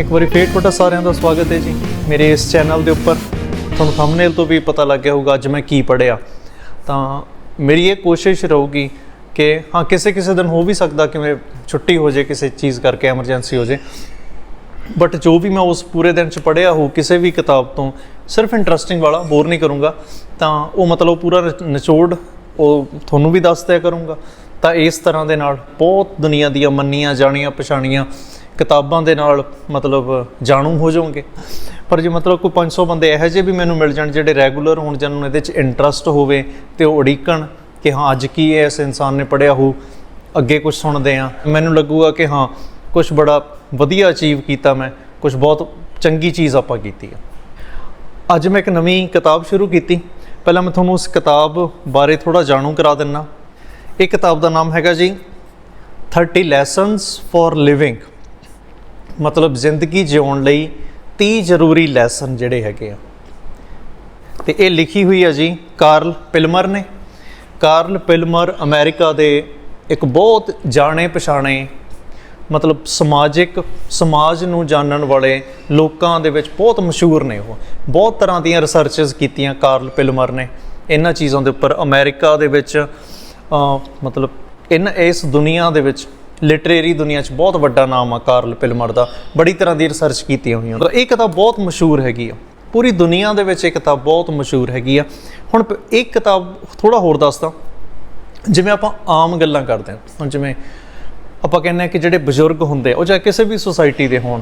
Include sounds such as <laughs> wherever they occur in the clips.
ਇੱਕ ਵਾਰੀ ਫੇਰ ਤੁਹਾਡਾ ਸਾਰਿਆਂ ਦਾ ਸਵਾਗਤ ਹੈ ਜੀ। ਮੇਰੇ ਇਸ ਚੈਨਲ ਦੇ ਉੱਪਰ ਤੁਹਾਨੂੰ ਥੰਬਨੇਲ ਤੋਂ ਵੀ ਪਤਾ ਲੱਗ ਗਿਆ ਹੋਊਗਾ ਅੱਜ ਮੈਂ ਕੀ ਪੜਿਆ ਤਾਂ ਮੇਰੀ ਇਹ ਕੋਸ਼ਿਸ਼ ਰਹੂਗੀ ਕਿ ਹਾਂ, ਕਿਸੇ ਕਿਸੇ ਦਿਨ ਹੋ ਵੀ ਸਕਦਾ ਕਿ ਮੈਂ ਛੁੱਟੀ ਹੋ ਜੇ, ਕਿਸੇ ਚੀਜ਼ ਕਰਕੇ ਐਮਰਜੈਂਸੀ ਹੋ ਜੇ। ਬਟ ਜੋ ਵੀ ਮੈਂ ਉਸ ਪੂਰੇ ਦਿਨ ਚ ਪੜਿਆ ਹੋ ਕਿਸੇ ਵੀ ਕਿਤਾਬ ਤੋਂ ਸਿਰਫ ਇੰਟਰਸਟਿੰਗ ਵਾਲਾ ਬੋਰ ਨਹੀਂ ਕਰੂੰਗਾ। ਤਾਂ ਉਹ ਮਤਲਬ ਪੂਰਾ ਨਿਚ- ਨਿਚੋੜ ਉਹ ਤੁਹਾਨੂੰ ਵੀ ਦੱਸ ਦਿਆ ਕਰੂੰਗਾ। ਤਾਂ ਇਸ ਤਰ੍ਹਾਂ ਦੇ ਨਾਲ ਬਹੁਤ ਦੁਨੀਆ ਦੀਆਂ ਮੰਨੀਆਂ ਜਾਣੀਆਂ ਪਛਾਣੀਆਂ ਕਿਤਾਬਾਂ ਦੇ ਨਾਲ ਮਤਲਬ ਜਾਣੂ ਹੋ ਜਾਓਗੇ। ਪਰ ਜੇ ਮਤਲਬ ਕੋਈ 500 ਬੰਦੇ ਇਹੋ ਜਿਹੇ ਵੀ ਮੈਨੂੰ ਮਿਲ ਜਾਣ ਜਿਹੜੇ ਰੈਗੂਲਰ ਹੋਣ, ਜਿਹਨਾਂ ਨੂੰ ਇਹਦੇ 'ਚ ਇੰਟਰਸਟ ਹੋਵੇ ਤੇ ਉਹ ਉਡੀਕਣ ਕਿ ਹਾਂ, ਅੱਜ ਕੀ ਹੈ ਇਸ ਇਨਸਾਨ ਨੇ ਪੜਿਆ ਹੋ ਅੱਗੇ ਕੁਝ ਸੁਣਦੇ ਆ। ਮੈਨੂੰ ਲੱਗੂਗਾ ਕਿ ਹਾਂ ਕੁਝ ਬੜਾ ਵਧੀਆ ਅਚੀਵ ਕੀਤਾ ਮੈਂ ਕੁਝ ਬਹੁਤ ਚੰਗੀ ਚੀਜ਼ ਆਪਾਂ ਕੀਤੀ ਆ। ਅੱਜ ਮੈਂ ਇੱਕ ਨਵੀਂ ਕਿਤਾਬ ਸ਼ੁਰੂ ਕੀਤੀ। ਪਹਿਲਾਂ ਮੈਂ ਤੁਹਾਨੂੰ ਉਸ ਕਿਤਾਬ ਬਾਰੇ ਥੋੜਾ ਜਾਣੂ ਕਰਾ ਦਿੰਨਾ। ਇਹ ਕਿਤਾਬ ਦਾ ਨਾਮ ਹੈਗਾ ਜੀ 30 ਲੈਸਨਸ ਫॉर ਲਿਵਿੰਗ ਮਤਲਬ ਜ਼ਿੰਦਗੀ ਜਿਉਣ ਲਈ 30 ਜ਼ਰੂਰੀ ਲੈਸਨ ਜਿਹੜੇ ਹੈਗੇ ਆ। ਤੇ ਇਹ ਲਿਖੀ ਹੋਈ ਹੈ ਜੀ ਕਾਰਲ ਪਿਲਮਰ ਨੇ। ਕਾਰਲ ਪਿਲਮਰ ਅਮਰੀਕਾ ਦੇ ਇੱਕ ਬਹੁਤ ਜਾਣੇ ਪਛਾਣੇ, ਮਤਲਬ ਸਮਾਜਿਕ, ਸਮਾਜ ਨੂੰ ਜਾਣਨ ਵਾਲੇ ਲੋਕਾਂ ਦੇ ਵਿੱਚ ਬਹੁਤ ਮਸ਼ਹੂਰ ਨੇ ਉਹ। ਬਹੁਤ ਤਰ੍ਹਾਂ ਦੀਆਂ ਰਿਸਰਚਸ ਕੀਤੀਆਂ ਕਾਰਲ ਪਿਲਮਰ ਨੇ। ਇਹਨਾਂ ਚੀਜ਼ਾਂ ਦੇ ਉੱਪਰ ਅਮਰੀਕਾ ਦੇ ਵਿੱਚ ਮਤਲਬ ਇਨ ਇਸ ਦੁਨੀਆ ਦੇ ਵਿੱਚ ਲਿਟਰੇਰੀ ਦੁਨੀਆ 'ਚ ਬਹੁਤ ਵੱਡਾ ਨਾਮ ਆ, ਕਾਰਲ ਪਿਲਮਰ ਦਾ। ਬੜੀ ਤਰ੍ਹਾਂ ਦੀ ਰਿਸਰਚ ਕੀਤੀਆਂ ਹੋਈਆਂ। ਤਾਂ ਇਹ ਕਿਤਾਬ ਬਹੁਤ ਮਸ਼ਹੂਰ ਹੈਗੀ ਆ। ਪੂਰੀ ਦੁਨੀਆ ਦੇ ਵਿੱਚ ਇਹ ਕਿਤਾਬ ਬਹੁਤ ਮਸ਼ਹੂਰ ਹੈਗੀ ਆ। ਹੁਣ ਇਹ ਕਿਤਾਬ ਥੋੜਾ ਹੋਰ ਦੱਸਦਾ। ਜਿਵੇਂ ਆਪਾਂ ਆਮ ਗੱਲਾਂ ਕਰਦੇ ਹਾਂ। ਹੁਣ ਜਿਵੇਂ ਆਪਾਂ ਕਹਿੰਦੇ ਆ ਕਿ ਜਿਹੜੇ ਬਜ਼ੁਰਗ ਹੁੰਦੇ ਆ, ਉਹ ਚਾਹੇ ਕਿਸੇ ਵੀ ਸੁਸਾਇਟੀ ਦੇ ਹੋਣ,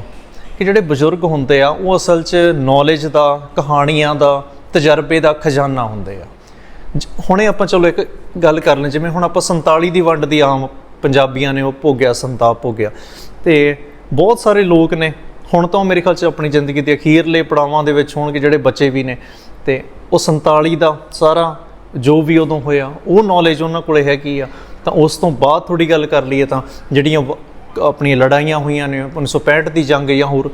ਕਿ ਜਿਹੜੇ ਬਜ਼ੁਰਗ ਹੁੰਦੇ ਆ, ਉਹ ਅਸਲ 'ਚ ਨੌਲੇਜ ਦਾ, ਕਹਾਣੀਆਂ ਦਾ, ਤਜਰਬੇ ਦਾ ਖਜ਼ਾਨਾ ਹੁੰਦੇ ਆ। ਜ- ਹੁਣੇ ਆਪਾਂ ਚਲੋ ਇੱਕ ਗੱਲ ਕਰ ਲੈ। ਜਿਵੇਂ ਹੁਣ ਆਪਾਂ 47 ਦੀ ਵੰਡ ਦੀ ਆਮ ਪੰਜਾਬੀਆਂ ਨੇ ਉਹ ਭੋਗਿਆ, ਸੰਤਾਪ ਭੋਗਿਆ। ਤੇ ਬਹੁਤ ਸਾਰੇ ਲੋਕ ਨੇ, ਹੁਣ ਤਾਂ ਉਹ ਮੇਰੇ ਖਿਆਲ 'ਚ ਆਪਣੀ ਜ਼ਿੰਦਗੀ ਦੇ ਅਖੀਰਲੇ ਪੜਾਵਾਂ ਦੇ ਵਿੱਚ ਹੋਣਗੇ ਜਿਹੜੇ ਬੱਚੇ ਵੀ ਨੇ। ਤੇ ਉਹ 47 ਦਾ ਸਾਰਾ ਜੋ ਵੀ ਉਦੋਂ ਹੋਇਆ, ਉਹ ਨੌਲੇਜ ਉਹਨਾਂ ਕੋਲੇ ਹੈਗੀ ਆ। ਤਾਂ ਉਸ ਤੋਂ ਬਾਅਦ ਥੋੜੀ ਗੱਲ ਕਰ ਲਈਏ ਤਾਂ ਜਿਹੜੀਆਂ ਵ- ਆਪਣੀਆਂ ਲੜਾਈਆਂ ਹੋਈਆਂ ਨੇ 1965 ਦੀ ਜੰਗ ਜਾਂ ਹੋਰ,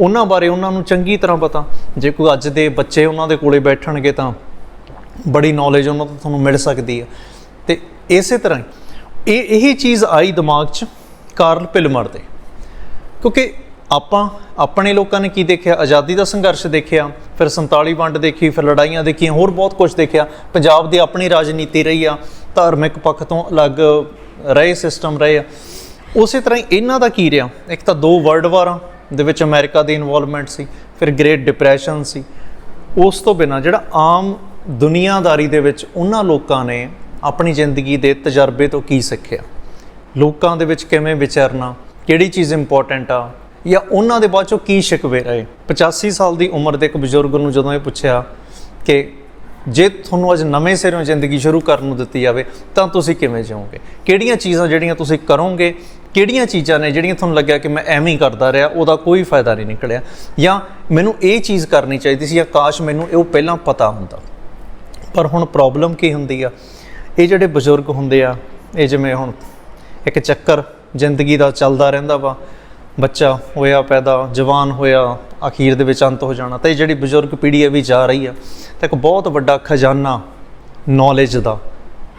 ਉਹਨਾਂ ਬਾਰੇ ਉਹਨਾਂ ਨੂੰ ਚੰਗੀ ਤਰ੍ਹਾਂ ਪਤਾ। ਜੇ ਕੋਈ ਅੱਜ ਦੇ ਬੱਚੇ ਉਹਨਾਂ ਦੇ ਕੋਲੇ ਬੈਠਣਗੇ ਤਾਂ ਬੜੀ ਨੌਲੇਜ ਉਹਨਾਂ ਤੋਂ ਤੁਹਾਨੂੰ ਮਿਲ ਸਕਦੀ ਹੈ ਤੇ ਇਸੇ ਤਰ੍ਹਾਂ ਹੀ ਇਹ ਇਹੀ ਚੀਜ਼ ਆਈ ਦਿਮਾਗ 'ਚ ਕਾਰਲ ਪਿਲਮਰ ਦੇ। ਕਿਉਂਕਿ ਆਪਾਂ ਆਪਣੇ ਲੋਕਾਂ ਨੇ ਕੀ ਦੇਖਿਆ? ਆਜ਼ਾਦੀ ਦਾ ਸੰਘਰਸ਼ ਦੇਖਿਆ, ਫਿਰ 47 ਵੰਡ ਦੇਖੀ, ਫਿਰ ਲੜਾਈਆਂ ਦੇਖੀਆਂ, ਹੋਰ ਬਹੁਤ ਕੁਝ ਦੇਖਿਆ। ਪੰਜਾਬ ਦੀ ਆਪਣੀ ਰਾਜਨੀਤੀ ਰਹੀ ਆ, ਧਾਰਮਿਕ ਪੱਖ ਤੋਂ ਅਲੱਗ ਰਹੇ ਸਿਸਟਮ ਰਹੇ ਆ। ਉਸੇ ਤਰ੍ਹਾਂ ਹੀ ਇਹਨਾਂ ਦਾ ਕੀ ਰਿਹਾ? ਇੱਕ ਤਾਂ ਦੋ ਵਰਲਡ ਵਾਰਾਂ ਦੇ ਵਿੱਚ ਅਮਰੀਕਾ ਦੀ ਇਨਵੋਲਵਮੈਂਟ ਸੀ, ਫਿਰ ਗ੍ਰੇਟ ਡਿਪਰੈਸ਼ਨ ਸੀ। ਉਸ ਤੋਂ ਬਿਨਾ ਜਿਹੜਾ ਆਮ ਦੁਨੀਆਦਾਰੀ ਦੇ ਵਿੱਚ ਉਹਨਾਂ ਲੋਕਾਂ ਨੇ ਆਪਣੀ ਜ਼ਿੰਦਗੀ ਦੇ ਤਜਰਬੇ ਤੋਂ ਕੀ ਸਿੱਖਿਆ? ਲੋਕਾਂ ਦੇ ਵਿੱਚ ਕਿਵੇਂ ਵਿਚਰਨਾ? ਕਿਹੜੀ ਚੀਜ਼ ਇੰਪੋਰਟੈਂਟ ਆ? ਜਾਂ ਉਹਨਾਂ ਦੇ ਬਾਅਦ ਚੋਂ ਕੀ ਸ਼ਿਕਵੇ? ਰਹੇ 85 ਸਾਲ ਦੀ ਉਮਰ ਦੇ ਇੱਕ ਬਜ਼ੁਰਗ ਨੂੰ ਜਦੋਂ ਇਹ ਪੁੱਛਿਆ ਕਿ ਜੇ ਤੁਹਾਨੂੰ ਅੱਜ ਨਵੇਂ ਸਿਰੋਂ ਜ਼ਿੰਦਗੀ ਸ਼ੁਰੂ ਕਰਨ ਨੂੰ ਦਿੱਤੀ ਜਾਵੇ ਤਾਂ ਤੁਸੀਂ ਕਿਵੇਂ ਜਿਓਗੇ? ਕਿਹੜੀਆਂ ਚੀਜ਼ਾਂ ਜਿਹੜੀਆਂ ਤੁਸੀਂ ਕਰੋਗੇ? ਕਿਹੜੀਆਂ ਚੀਜ਼ਾਂ ਨੇ ਜਿਹੜੀਆਂ ਤੁਹਾਨੂੰ ਲੱਗਿਆ ਕਿ ਮੈਂ ਐਵੇਂ ਹੀ ਕਰਦਾ ਰਿਹਾ ਉਹਦਾ ਕੋਈ ਫਾਇਦਾ ਨਹੀਂ ਨਿਕਲਿਆ? ਜਾਂ ਮੈਨੂੰ ਇਹ ਚੀਜ਼ ਕਰਨੀ ਚਾਹੀਦੀ ਸੀ ਜਾਂ ਕਾਸ਼ ਮੈਨੂੰ ਇਹ ਪਹਿਲਾਂ ਪਤਾ ਹੁੰਦਾ? ਪਰ ਹੁਣ ਪ੍ਰੋਬਲਮ ਕੀ ਹੁੰਦੀ ਆ? ਇਹ ਜਿਹੜੇ ਬਜ਼ੁਰਗ ਹੁੰਦੇ ਆ, ਇਹ ਜਿਵੇਂ ਹੁਣ ਇੱਕ ਚੱਕਰ ਜ਼ਿੰਦਗੀ ਦਾ ਚੱਲਦਾ ਰਹਿੰਦਾ ਵਾ, ਬੱਚਾ ਹੋਇਆ, ਪੈਦਾ, ਜਵਾਨ ਹੋਇਆ, ਅਖੀਰ ਦੇ ਵਿੱਚ ਅੰਤ ਹੋ ਜਾਣਾ, ਤੇ ਇਹ ਜਿਹੜੀ ਬਜ਼ੁਰਗ ਪੀੜ੍ਹੀ ਹੈ ਵੀ ਜਾ ਰਹੀ ਆ, ਤੇ ਇੱਕ ਬਹੁਤ ਵੱਡਾ ਖਜ਼ਾਨਾ ਨੌਲੇਜ ਦਾ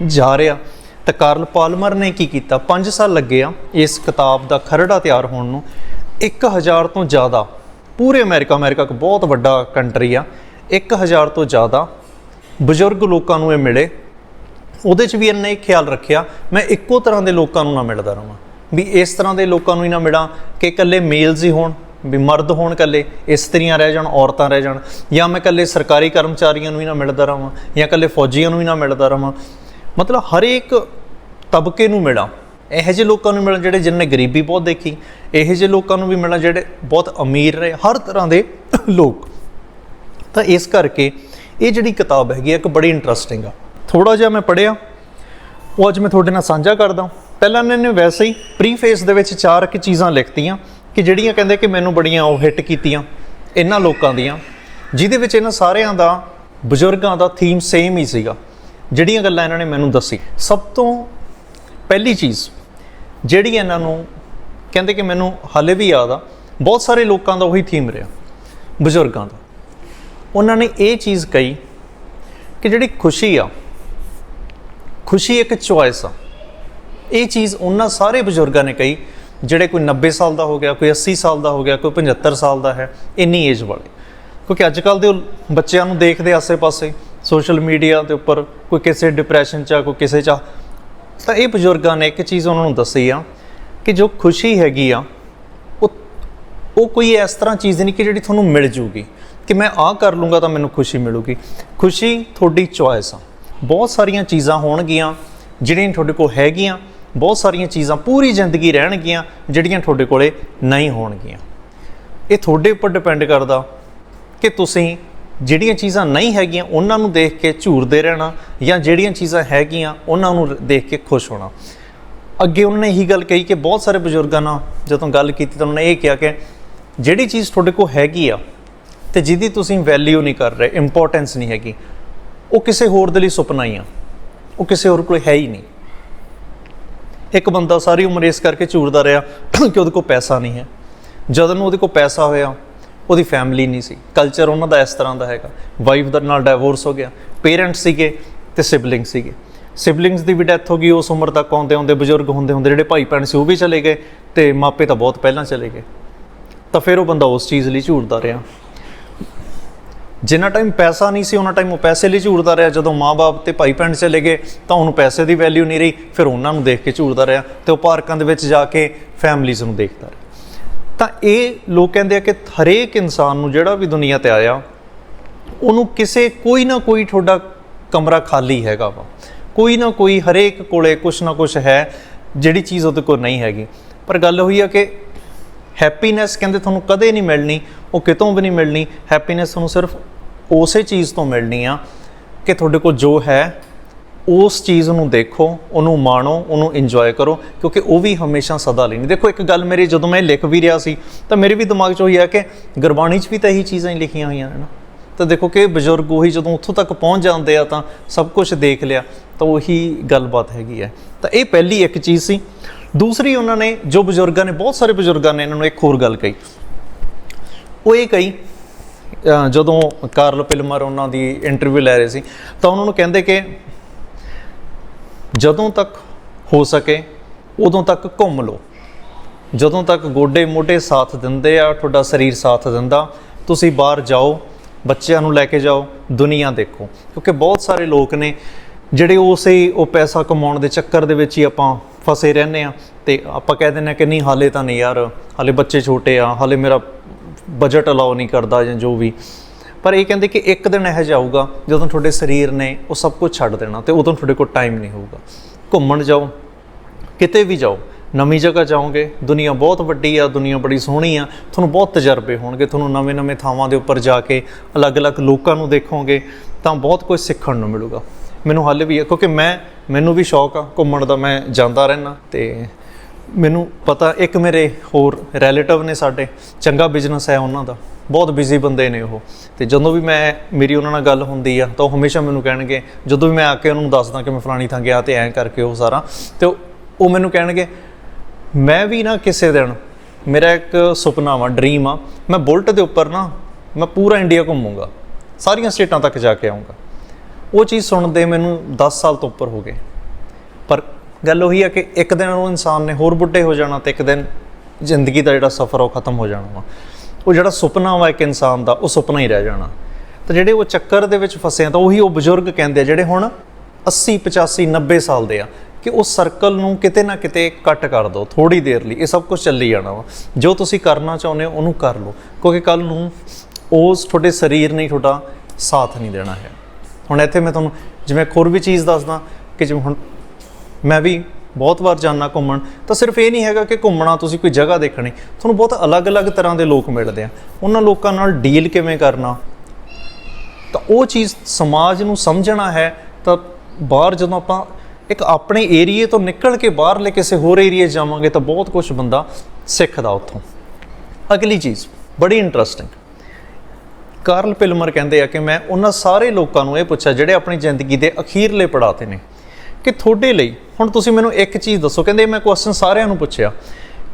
ਜਾ ਰਿਹਾ। ਤੇ ਕਾਰਲ ਪਾਲਮਰ ਨੇ ਕੀ ਕੀਤਾ? 5 ਸਾਲ ਲੱਗੇ ਆ ਇਸ ਕਿਤਾਬ ਦਾ ਖਰੜਾ ਤਿਆਰ ਹੋਣ ਨੂੰ। 1000 ਤੋਂ ਜ਼ਿਆਦਾ, ਪੂਰੇ ਅਮਰੀਕਾ ਅਮਰੀਕਾ ਇੱਕ ਬਹੁਤ ਵੱਡਾ ਕੰਟਰੀ ਆ। 1000 ਤੋਂ ਜ਼ਿਆਦਾ ਬਜ਼ੁਰਗ ਲੋਕਾਂ ਨੂੰ ਇਹ ਮਿਲੇ। ਉਹਦੇ 'ਚ ਵੀ ਇੰਨਾ ਹੀ ਖਿਆਲ ਰੱਖਿਆ, ਮੈਂ ਇੱਕੋ ਤਰ੍ਹਾਂ ਦੇ ਲੋਕਾਂ ਨੂੰ ਨਾ ਮਿਲਦਾ ਰਹਾਂ ਵੀ ਇਸ ਤਰ੍ਹਾਂ ਦੇ ਲੋਕਾਂ ਨੂੰ ਹੀ ਨਾ ਮਿਲਾਂ ਕਿ ਇਕੱਲੇ ਮੇਲਸ ਹੀ ਹੋਣ, ਵੀ ਮਰਦ ਹੋਣ ਇਕੱਲੇ ਇਸਤਰੀਆਂ ਰਹਿ ਜਾਣ, ਔਰਤਾਂ ਰਹਿ ਜਾਣ, ਜਾਂ ਮੈਂ ਇਕੱਲੇ ਸਰਕਾਰੀ ਕਰਮਚਾਰੀਆਂ ਨੂੰ ਹੀ ਨਾ ਮਿਲਦਾ ਰਵਾਂ, ਜਾਂ ਇਕੱਲੇ ਫੌਜੀਆਂ ਨੂੰ ਹੀ ਨਾ ਮਿਲਦਾ ਰਵਾਂ। ਮਤਲਬ ਹਰੇਕ ਤਬਕੇ ਨੂੰ ਮਿਲਾਂ। ਇਹੋ ਜਿਹੇ ਲੋਕਾਂ ਨੂੰ ਮਿਲਣ ਜਿਹੜੇ ਜਿਨ੍ਹਾਂ ਨੇ ਗਰੀਬੀ ਬਹੁਤ ਦੇਖੀ, ਇਹੋ ਜਿਹੇ ਲੋਕਾਂ ਨੂੰ ਵੀ ਮਿਲਣ ਜਿਹੜੇ ਬਹੁਤ ਅਮੀਰ ਰਹੇ, ਹਰ ਤਰ੍ਹਾਂ ਦੇ ਲੋਕ। ਤਾਂ ਇਸ ਕਰਕੇ ਇਹ ਜਿਹੜੀ ਕਿਤਾਬ ਹੈਗੀ ਹੈ ਇੱਕ ਬੜੀ ਇੰਟਰਸਟਿੰਗ ਆ। ਥੋੜਾ ਜਿਹਾ ਮੈਂ ਪੜਿਆ ਉਹ ਅੱਜ ਮੈਂ ਤੁਹਾਡੇ ਨਾਲ ਸਾਂਝਾ ਕਰਦਾ ਪਹਿਲਾਂ ਇਹਨਾਂ ਨੇ ਵੈਸੇ ਹੀ ਪ੍ਰੀਫੇਸ ਦੇ ਵਿੱਚ ਚਾਰ ਕਿ ਚੀਜ਼ਾਂ ਲਿਖਤੀਆਂ ਕਿ ਜਿਹੜੀਆਂ ਕਹਿੰਦੇ ਕਿ ਮੈਨੂੰ ਬੜੀਆਂ ਉਹ ਹਿੱਟ ਕੀਤੀਆਂ ਇਹਨਾਂ ਲੋਕਾਂ ਦੀਆਂ, ਜਿਹਦੇ ਵਿੱਚ ਇਹਨਾਂ ਸਾਰਿਆਂ ਦਾ, ਬਜ਼ੁਰਗਾਂ ਦਾ ਥੀਮ ਸੇਮ ਹੀ ਸੀਗਾ। ਜਿਹੜੀਆਂ ਗੱਲਾਂ ਇਹਨਾਂ ਨੇ ਮੈਨੂੰ ਦੱਸੀ। ਸਭ ਤੋਂ ਪਹਿਲੀ ਚੀਜ਼ ਜਿਹੜੀ ਇਹਨਾਂ ਨੂੰ ਕਹਿੰਦੇ ਕਿ ਮੈਨੂੰ ਹਾਲੇ ਵੀ ਯਾਦ ਆ, ਬਹੁਤ ਸਾਰੇ ਲੋਕਾਂ ਦਾ ਉਹੀ ਥੀਮ ਰਿਹਾ, ਬਜ਼ੁਰਗਾਂ ਦਾ। ਉਹਨਾਂ ਨੇ ਇਹ ਚੀਜ਼ ਕਹੀ ਕਿ ਜਿਹੜੀ ਖੁਸ਼ੀ ਆ ਖੁਸ਼ੀ ਇੱਕ ਚੋਇਸ ਆ। ਇਹ ਚੀਜ਼ ਉਹਨਾਂ ਸਾਰੇ ਬਜ਼ੁਰਗਾਂ ਨੇ ਕਹੀ, ਜਿਹੜੇ ਕੋਈ 90 ਸਾਲ ਦਾ ਹੋ ਗਿਆ, ਕੋਈ 80 ਸਾਲ ਦਾ ਹੋ ਗਿਆ, ਕੋਈ 75 ਸਾਲ ਦਾ ਹੈ, ਇੰਨੀ ਏਜ ਵਾਲੇ। ਕਿਉਂਕਿ ਅੱਜ ਕੱਲ ਦੇ ਬੱਚਿਆਂ ਨੂੰ ਦੇਖਦੇ ਆਸੇ-ਪਾਸੇ ਸੋਸ਼ਲ ਮੀਡੀਆ ਦੇ ਉੱਪਰ, ਕੋਈ ਕਿਸੇ ਡਿਪਰੈਸ਼ਨ 'ਚ ਆ, ਕੋਈ ਕਿਸੇ 'ਚ ਆ। ਤਾਂ ਇਹ ਬਜ਼ੁਰਗਾਂ ਨੇ ਇੱਕ ਚੀਜ਼ ਉਹਨਾਂ ਨੂੰ ਦੱਸੀ ਆ ਕਿ ਜੋ ਖੁਸ਼ੀ ਹੈਗੀ ਆ, ਉਹ ਉਹ ਕੋਈ ਇਸ ਤਰ੍ਹਾਂ ਚੀਜ਼ ਨਹੀਂ ਕਿ ਜਿਹੜੀ ਤੁਹਾਨੂੰ ਮਿਲ ਜੂਗੀ। ਕਿ ਮੈਂ ਆਹ ਕਰ ਲੂੰਗਾ ਤਾਂ ਮੈਨੂੰ ਖੁਸ਼ੀ ਮਿਲੂਗੀ। ਖੁਸ਼ੀ ਤੁਹਾਡੀ ਚੋਇਸ ਆ। ਬਹੁਤ ਸਾਰੀਆਂ ਚੀਜ਼ਾਂ ਹੋਣਗੀਆਂ ਜਿਹੜੀਆਂ ਤੁਹਾਡੇ ਕੋਲ ਹੈਗੀਆਂ, ਬਹੁਤ ਸਾਰੀਆਂ ਚੀਜ਼ਾਂ ਪੂਰੀ ਜ਼ਿੰਦਗੀ ਰਹਿਣਗੀਆਂ ਜਿਹੜੀਆਂ ਤੁਹਾਡੇ ਕੋਲੇ ਨਹੀਂ ਹੋਣਗੀਆਂ। ਇਹ ਤੁਹਾਡੇ ਉੱਪਰ ਡਿਪੈਂਡ ਕਰਦਾ ਕਿ ਤੁਸੀਂ ਜਿਹੜੀਆਂ ਚੀਜ਼ਾਂ ਨਹੀਂ ਹੈਗੀਆਂ ਉਹਨਾਂ ਨੂੰ ਦੇਖ ਕੇ ਝੂਰਦੇ ਰਹਿਣਾ ਜਾਂ ਜਿਹੜੀਆਂ ਚੀਜ਼ਾਂ ਹੈਗੀਆਂ ਉਹਨਾਂ ਨੂੰ ਦੇਖ ਕੇ ਖੁਸ਼ ਹੋਣਾ। ਅੱਗੇ ਉਹਨਾਂ ਨੇ ਇਹੀ ਗੱਲ ਕਹੀ ਕਿ ਬਹੁਤ ਸਾਰੇ ਬਜ਼ੁਰਗਾਂ ਨਾਲ ਜਦੋਂ ਗੱਲ ਕੀਤੀ ਤਾਂ ਉਹਨਾਂ ਨੇ ਇਹ ਕਿਹਾ ਕਿ ਜਿਹੜੀ ਚੀਜ਼ ਤੁਹਾਡੇ ਕੋਲ ਹੈਗੀ ਆ ਤੇ ਜਿਹਦੀ ਤੁਸੀਂ ਵੈਲਿਊ ਨਹੀਂ ਕਰ ਰਹੇ ਇੰਪੋਰਟੈਂਸ ਨਹੀਂ ਹੈਗੀ ਉਹ ਕਿਸੇ ਹੋਰ ਦੇ ਲਈ ਸੁਪਨਾ ਹੀ ਆ। ਉਹ ਕਿਸੇ ਹੋਰ ਕੋਲ ਹੈ ਹੀ ਨਹੀਂ। ਇੱਕ ਬੰਦਾ ਸਾਰੀ ਉਮਰ ਇਸ ਕਰਕੇ ਝੂਰਦਾ ਰਿਹਾ ਕਿ ਉਹਦੇ ਕੋਲ ਪੈਸਾ ਨਹੀਂ ਹੈ। ਜਦੋਂ ਉਹਦੇ ਕੋਲ ਪੈਸਾ ਹੋਇਆ, ਉਹਦੀ ਫੈਮਿਲੀ ਨਹੀਂ ਸੀ। ਕਲਚਰ ਉਹਨਾਂ ਦਾ ਇਸ ਤਰ੍ਹਾਂ ਦਾ ਹੈਗਾ। ਵਾਈਫ ਦਾ ਨਾਲ ਡਾਈਵੋਰਸ ਹੋ ਗਿਆ। ਪੇਰੈਂਟਸ ਸੀਗੇ ਤੇ ਸਿਬਲਿੰਗ ਸੀਗੇ। ਸਿਬਲਿੰਗਸ ਦੀ ਵੀ ਡੈਥ ਹੋ ਗਈ, ਉਸ ਉਮਰ ਤੱਕ ਆਉਂਦੇ ਆਉਂਦੇ, ਬਜ਼ੁਰਗ ਹੁੰਦੇ ਹੁੰਦੇ ਜਿਹੜੇ ਭਾਈ ਭੈਣ ਸੀ ਉਹ ਵੀ ਚਲੇ ਗਏ ਤੇ ਮਾਪੇ ਤਾਂ ਬਹੁਤ ਪਹਿਲਾਂ ਚਲੇ ਗਏ। ਤਾਂ ਫਿਰ ਉਹ ਬੰਦਾ ਉਸ ਚੀਜ਼ ਲਈ ਝੂਰਦਾ ਰਿਹਾ। ਜਿੰਨਾ ਟਾਈਮ ਪੈਸਾ ਨਹੀਂ ਸੀ, ਉਹਨਾਂ ਟਾਈਮ ਉਹ ਪੈਸੇ ਲਈ ਝੂਰਦਾ ਰਿਹਾ। ਜਦੋਂ ਮਾਪੇ ਤੇ ਭਾਈ ਭੈਣ ਚਲੇ ਗਏ, ਤਾਂ ਉਹਨੂੰ ਪੈਸੇ ਦੀ ਵੈਲਿਊ ਨਹੀਂ ਰਹੀ। ਫਿਰ ਉਹਨਾਂ ਨੂੰ ਦੇਖ ਕੇ ਝੂਰਦਾ ਰਿਹਾ ਤੇ ਉਹ ਪਾਰਕਾਂ ਦੇ ਵਿੱਚ ਜਾ ਕੇ ਫੈਮਲੀਜ਼ ਨੂੰ ਦੇਖਦਾ ਰਿਹਾ। ਤਾਂ ਇਹ ਲੋਕ ਕਹਿੰਦੇ ਆ ਕਿ ਹਰੇਕ ਇਨਸਾਨ ਨੂੰ ਜਿਹੜਾ ਵੀ ਦੁਨੀਆ ਤੇ ਆਇਆ, ਉਹਨੂੰ ਕਿਸੇ ਕੋਈ ਨਾ ਕੋਈ ਤੁਹਾਡਾ ਕਮਰਾ ਖਾਲੀ ਹੈਗਾ ਵਾ। ਕੋਈ ਨਾ ਕੋਈ ਹਰੇਕ ਕੋਲੇ ਕੁਛ ਨਾ ਕੁਛ ਹੈ, ਜਿਹੜੀ ਚੀਜ਼ ਉਹਦੇ ਕੋਲ ਨਹੀਂ ਹੈਗੀ। ਪਰ ਗੱਲ ਹੋਈ ਆ ਕਿ ਹੈਪੀਨੈਸ ਕਹਿੰਦੇ ਤੁਹਾਨੂੰ ਕਦੇ ਨਹੀਂ ਮਿਲਣੀ, ਉਹ ਕਿਤੋਂ ਵੀ ਨਹੀਂ ਮਿਲਣੀ। ਹੈਪੀਨੈਸ ਤੁਹਾਨੂੰ ਸਿਰਫ ਉਸੇ ਚੀਜ਼ ਤੋਂ ਮਿਲਣੀ ਆ ਕਿ ਤੁਹਾਡੇ ਕੋਲ ਜੋ ਹੈ, ਉਸ ਚੀਜ਼ ਨੂੰ ਦੇਖੋ, ਉਹਨੂੰ ਮਾਣੋ, ਉਹਨੂੰ ਇੰਜੋਏ ਕਰੋ, ਕਿਉਂਕਿ ਉਹ ਵੀ ਹਮੇਸ਼ਾ ਸਦਾ ਲਈ ਨਹੀਂ। ਦੇਖੋ, ਇੱਕ ਗੱਲ ਮੇਰੀ ਜਦੋਂ ਮੈਂ ਲਿਖ ਵੀ ਰਿਹਾ ਸੀ, ਤਾਂ ਮੇਰੇ ਵੀ ਦਿਮਾਗ 'ਚ ਉਹੀ ਆ ਕਿ ਗੁਰਬਾਣੀ 'ਚ ਵੀ ਤਾਂ ਇਹੀ ਚੀਜ਼ਾਂ ਹੀ ਲਿਖੀਆਂ ਹੋਈਆਂ ਨੇ ਨਾ। ਤਾਂ ਦੇਖੋ ਕਿ ਬਜ਼ੁਰਗ ਉਹੀ ਜਦੋਂ ਉੱਥੋਂ ਤੱਕ ਪਹੁੰਚ ਜਾਂਦੇ ਆ ਤਾਂ ਸਭ ਕੁਝ ਦੇਖ ਲਿਆ, ਤਾਂ ਉਹੀ ਗੱਲਬਾਤ ਹੈਗੀ ਹੈ। ਤਾਂ ਇਹ ਪਹਿਲੀ ਇੱਕ ਚੀਜ਼ ਸੀ। ਦੂਸਰੀ ਉਹਨਾਂ ਨੇ, ਜੋ ਬਜ਼ੁਰਗਾਂ ਨੇ, ਬਹੁਤ ਸਾਰੇ ਬਜ਼ੁਰਗਾਂ ਨੇ ਇਹਨਾਂ ਨੂੰ ਇੱਕ ਹੋਰ ਗੱਲ ਕਹੀ। ਉਹ ਇਹ ਕਹੀ ਜਦੋਂ ਕਾਰਲ ਪਿਲਮਰ ਉਹਨਾਂ ਦੀ ਇੰਟਰਵਿਊ ਲੈ ਰਹੇ ਸੀ, ਤਾਂ ਉਹਨਾਂ ਨੂੰ ਕਹਿੰਦੇ ਕਿ ਜਦੋਂ ਤੱਕ ਹੋ ਸਕੇ, ਉਦੋਂ ਤੱਕ ਘੁੰਮ ਲਓ। ਜਦੋਂ ਤੱਕ ਗੋਡੇ ਮੋਢੇ ਸਾਥ ਦਿੰਦੇ ਆ, ਤੁਹਾਡਾ ਸਰੀਰ ਸਾਥ ਦਿੰਦਾ, ਤੁਸੀਂ ਬਾਹਰ ਜਾਓ, ਬੱਚਿਆਂ ਨੂੰ ਲੈ ਕੇ ਜਾਓ, ਦੁਨੀਆ ਦੇਖੋ। ਕਿਉਂਕਿ ਬਹੁਤ ਸਾਰੇ ਲੋਕ ਨੇ ਜਿਹੜੇ ਉਸੇ ਉਹ ਪੈਸਾ ਕਮਾਉਣ ਦੇ ਚੱਕਰ ਦੇ ਵਿੱਚ ਹੀ ਆਪਾਂ ਫਸੇ ਰਹਿੰਦੇ ਆ ਤੇ ਆਪਾਂ ਕਹਿ ਦਿੰਦੇ ਆ ਕਿ ਨਹੀਂ, ਹਾਲੇ ਤਾਂ ਨਹੀਂ ਯਾਰ, ਹਾਲੇ ਬੱਚੇ ਛੋਟੇ ਆ, ਹਾਲੇ ਮੇਰਾ ਬਜਟ ਅਲਾਉ ਨਹੀਂ ਕਰਦਾ ਜਾਂ ਜੋ ਵੀ। ਪਰ ਇਹ ਕਹਿੰਦੇ ਕਿ ਇੱਕ ਦਿਨ ਇਹੋ ਜਿਹਾ ਆਊਗਾ ਜਦੋਂ ਤੁਹਾਡੇ ਸਰੀਰ ਨੇ ਉਹ ਸਭ ਕੁਝ ਛੱਡ ਦੇਣਾ ਤੇ ਉਦੋਂ ਤੁਹਾਡੇ ਕੋਲ ਟਾਈਮ ਨਹੀਂ ਹੋਊਗਾ। ਘੁੰਮਣ ਜਾਓ, ਕਿਤੇ ਵੀ ਜਾਓ, ਨਵੀਂ ਜਗ੍ਹਾ ਜਾਓਗੇ, ਦੁਨੀਆ ਬਹੁਤ ਵੱਡੀ ਆ, ਦੁਨੀਆ ਬੜੀ ਸੋਹਣੀ ਆ, ਤੁਹਾਨੂੰ ਬਹੁਤ ਤਜਰਬੇ ਹੋਣਗੇ, ਤੁਹਾਨੂੰ ਨਵੇਂ-ਨਵੇਂ ਥਾਵਾਂ ਦੇ ਉੱਪਰ ਜਾ ਕੇ ਅਲੱਗ-ਅਲੱਗ ਲੋਕਾਂ ਨੂੰ ਦੇਖੋਗੇ, ਤਾਂ ਬਹੁਤ ਕੁਝ ਸਿੱਖਣ ਨੂੰ ਮਿਲੂਗਾ। ਮੈਨੂੰ ਹਾਲੇ ਵੀ ਹੈ ਕਿਉਂਕਿ ਮੈਂ, ਮੈਨੂੰ ਵੀ ਸ਼ੌਕ ਆ ਘੁੰਮਣ ਦਾ, ਮੈਂ ਜਾਂਦਾ ਰਹਿਣਾ ਤੇ ਮੈਨੂੰ ਪਤਾ, ਇੱਕ ਮੇਰੇ ਹੋਰ ਰਿਲੇਟਿਵ ਨੇ ਸਾਡੇ, ਚੰਗਾ ਬਿਜ਼ਨਸ ਹੈ ਉਹਨਾਂ ਦਾ, ਬਹੁਤ ਬਿਜ਼ੀ ਬੰਦੇ ਨੇ ਉਹ, ਤੇ ਜਦੋਂ ਵੀ ਮੈਂ, ਮੇਰੀ ਉਹਨਾਂ ਨਾਲ ਗੱਲ ਹੁੰਦੀ ਆ, ਤਾਂ ਉਹ ਹਮੇਸ਼ਾ ਮੈਨੂੰ ਕਹਿਣਗੇ, ਜਦੋਂ ਵੀ ਮੈਂ ਆ ਕੇ ਉਹਨਾਂ ਨੂੰ ਦੱਸਦਾ ਕਿ ਮੈਂ ਫਲਾਣੀ ਥਾਂ ਗਿਆ ਤੇ ਐਂ ਕਰਕੇ ਉਹ ਸਾਰਾ, ਤੇ ਉਹ- ਮੈਨੂੰ ਕਹਿਣਗੇ, ਮੈਂ ਵੀ ਨਾ ਕਿਸੇ ਦਿਨ, ਮੇਰਾ ਇੱਕ ਸੁਪਨਾ ਵਾ ਡ੍ਰੀਮ ਆ, ਮੈਂ ਬੁਲਟ ਦੇ ਉੱਪਰ ਨਾ, ਮੈਂ ਪੂਰਾ ਇੰਡੀਆ ਘੁੰਮੂੰਗਾ, ਸਾਰੀਆਂ ਸਟੇਟਾਂ ਤੱਕ ਜਾ ਕੇ ਆਉਂਗਾ ਉਹ ਚੀਜ਼ ਸੁਣਦੇ ਮੈਨੂੰ 10 ਸਾਲ ਤੋਂ ਉੱਪਰ ਹੋ ਗਏ। ਪਰ ਗੱਲ ਉਹੀ ਆ ਕਿ ਇੱਕ ਦਿਨ ਉਹ ਇਨਸਾਨ ਨੇ ਹੋਰ ਬੁੱਢੇ ਹੋ ਜਾਣਾ ਤੇ ਇੱਕ ਦਿਨ ਜ਼ਿੰਦਗੀ ਦਾ ਜਿਹੜਾ ਸਫ਼ਰ ਉਹ ਖਤਮ ਹੋ ਜਾਣਾ ਵਾ। ਉਹ ਜਿਹੜਾ ਸੁਪਨਾ ਵਾ ਇੱਕ ਇਨਸਾਨ ਦਾ, ਉਹ ਸੁਪਨਾ ਹੀ ਰਹਿ ਜਾਣਾ। ਤੇ ਜਿਹੜੇ ਉਹ ਚੱਕਰ ਦੇ ਵਿੱਚ ਫਸੇ ਆ ਤਾਂ ਉਹੀ ਉਹ ਬਜ਼ੁਰਗ ਕਹਿੰਦੇ ਆ ਜਿਹੜੇ ਹੁਣ 80 85 90 ਸਾਲ ਦੇ ਆ ਕਿ ਉਸ ਸਰਕਲ ਨੂੰ ਕਿਤੇ ਨਾ ਕਿਤੇ ਕੱਟ ਕਰ ਦਿਓ ਥੋੜੀ ਦੇਰ ਲਈ, ਇਹ ਸਭ ਕੁਝ ਚੱਲੀ ਜਾਣਾ ਵਾ। ਜੋ ਤੁਸੀਂ ਕਰਨਾ ਚਾਹੁੰਦੇ ਹੋ ਉਹਨੂੰ ਕਰ ਲਓ, ਕਿਉਂਕਿ ਕੱਲ ਨੂੰ ਉਸ ਤੁਹਾਡੇ ਸਰੀਰ ਨੇ ਤੁਹਾਡਾ ਸਾਥ ਨਹੀਂ ਦੇਣਾ ਹੈ। ਹੁਣ ਇੱਥੇ ਮੈਂ ਤੁਹਾਨੂੰ ਜਿਵੇਂ ਇੱਕ ਹੋਰ ਵੀ ਚੀਜ਼ ਦੱਸਦਾ ਕਿ ਜਿਵੇਂ ਹੁਣ ਮੈਂ ਵੀ ਬਹੁਤ ਵਾਰ ਜਾਣਾ ਘੁੰਮਣ, ਤਾਂ ਸਿਰਫ ਇਹ ਨਹੀਂ ਹੈਗਾ ਕਿ ਘੁੰਮਣਾ ਤੁਸੀਂ ਕੋਈ ਜਗ੍ਹਾ ਦੇਖਣੀ, ਤੁਹਾਨੂੰ ਬਹੁਤ ਅਲੱਗ-ਅਲੱਗ ਤਰ੍ਹਾਂ ਦੇ ਲੋਕ ਮਿਲਦੇ ਆ। ਉਹਨਾਂ ਲੋਕਾਂ ਨਾਲ ਡੀਲ ਕਿਵੇਂ ਕਰਨਾ? ਤਾਂ ਉਹ ਚੀਜ਼ ਸਮਾਜ ਨੂੰ ਸਮਝਣਾ ਹੈ, ਤਾਂ ਬਾਹਰ ਜਦੋਂ ਆਪਾਂ ਇੱਕ ਆਪਣੇ ਏਰੀਏ ਤੋਂ ਨਿਕਲ ਕੇ ਬਾਹਰਲੇ ਕਿਸੇ ਹੋਰ ਏਰੀਏ ਜਾਵਾਂਗੇ ਤਾਂ ਬਹੁਤ ਕੁਝ ਬੰਦਾ ਸਿੱਖਦਾ ਉੱਥੋਂ। ਅਗਲੀ ਚੀਜ਼, ਬੜੀ ਇੰਟਰਸਟਿੰਗ ਕਾਰਲ ਪਿਲਮਰ ਕਹਿੰਦੇ ਆ ਕਿ ਮੈਂ ਉਹਨਾਂ ਸਾਰੇ ਲੋਕਾਂ ਨੂੰ ਇਹ ਪੁੱਛਿਆ, ਜਿਹੜੇ ਆਪਣੀ ਜ਼ਿੰਦਗੀ ਦੇ ਅਖੀਰਲੇ ਪੜਾਅ ਤੇ ਨੇ, ਕਿ ਤੁਹਾਡੇ ਲਈ, ਹੁਣ ਤੁਸੀਂ ਮੈਨੂੰ ਇੱਕ ਚੀਜ਼ ਦੱਸੋ। ਕਹਿੰਦੇ ਮੈਂ ਕੁਐਸਚਨ ਸਾਰਿਆਂ ਨੂੰ ਪੁੱਛਿਆ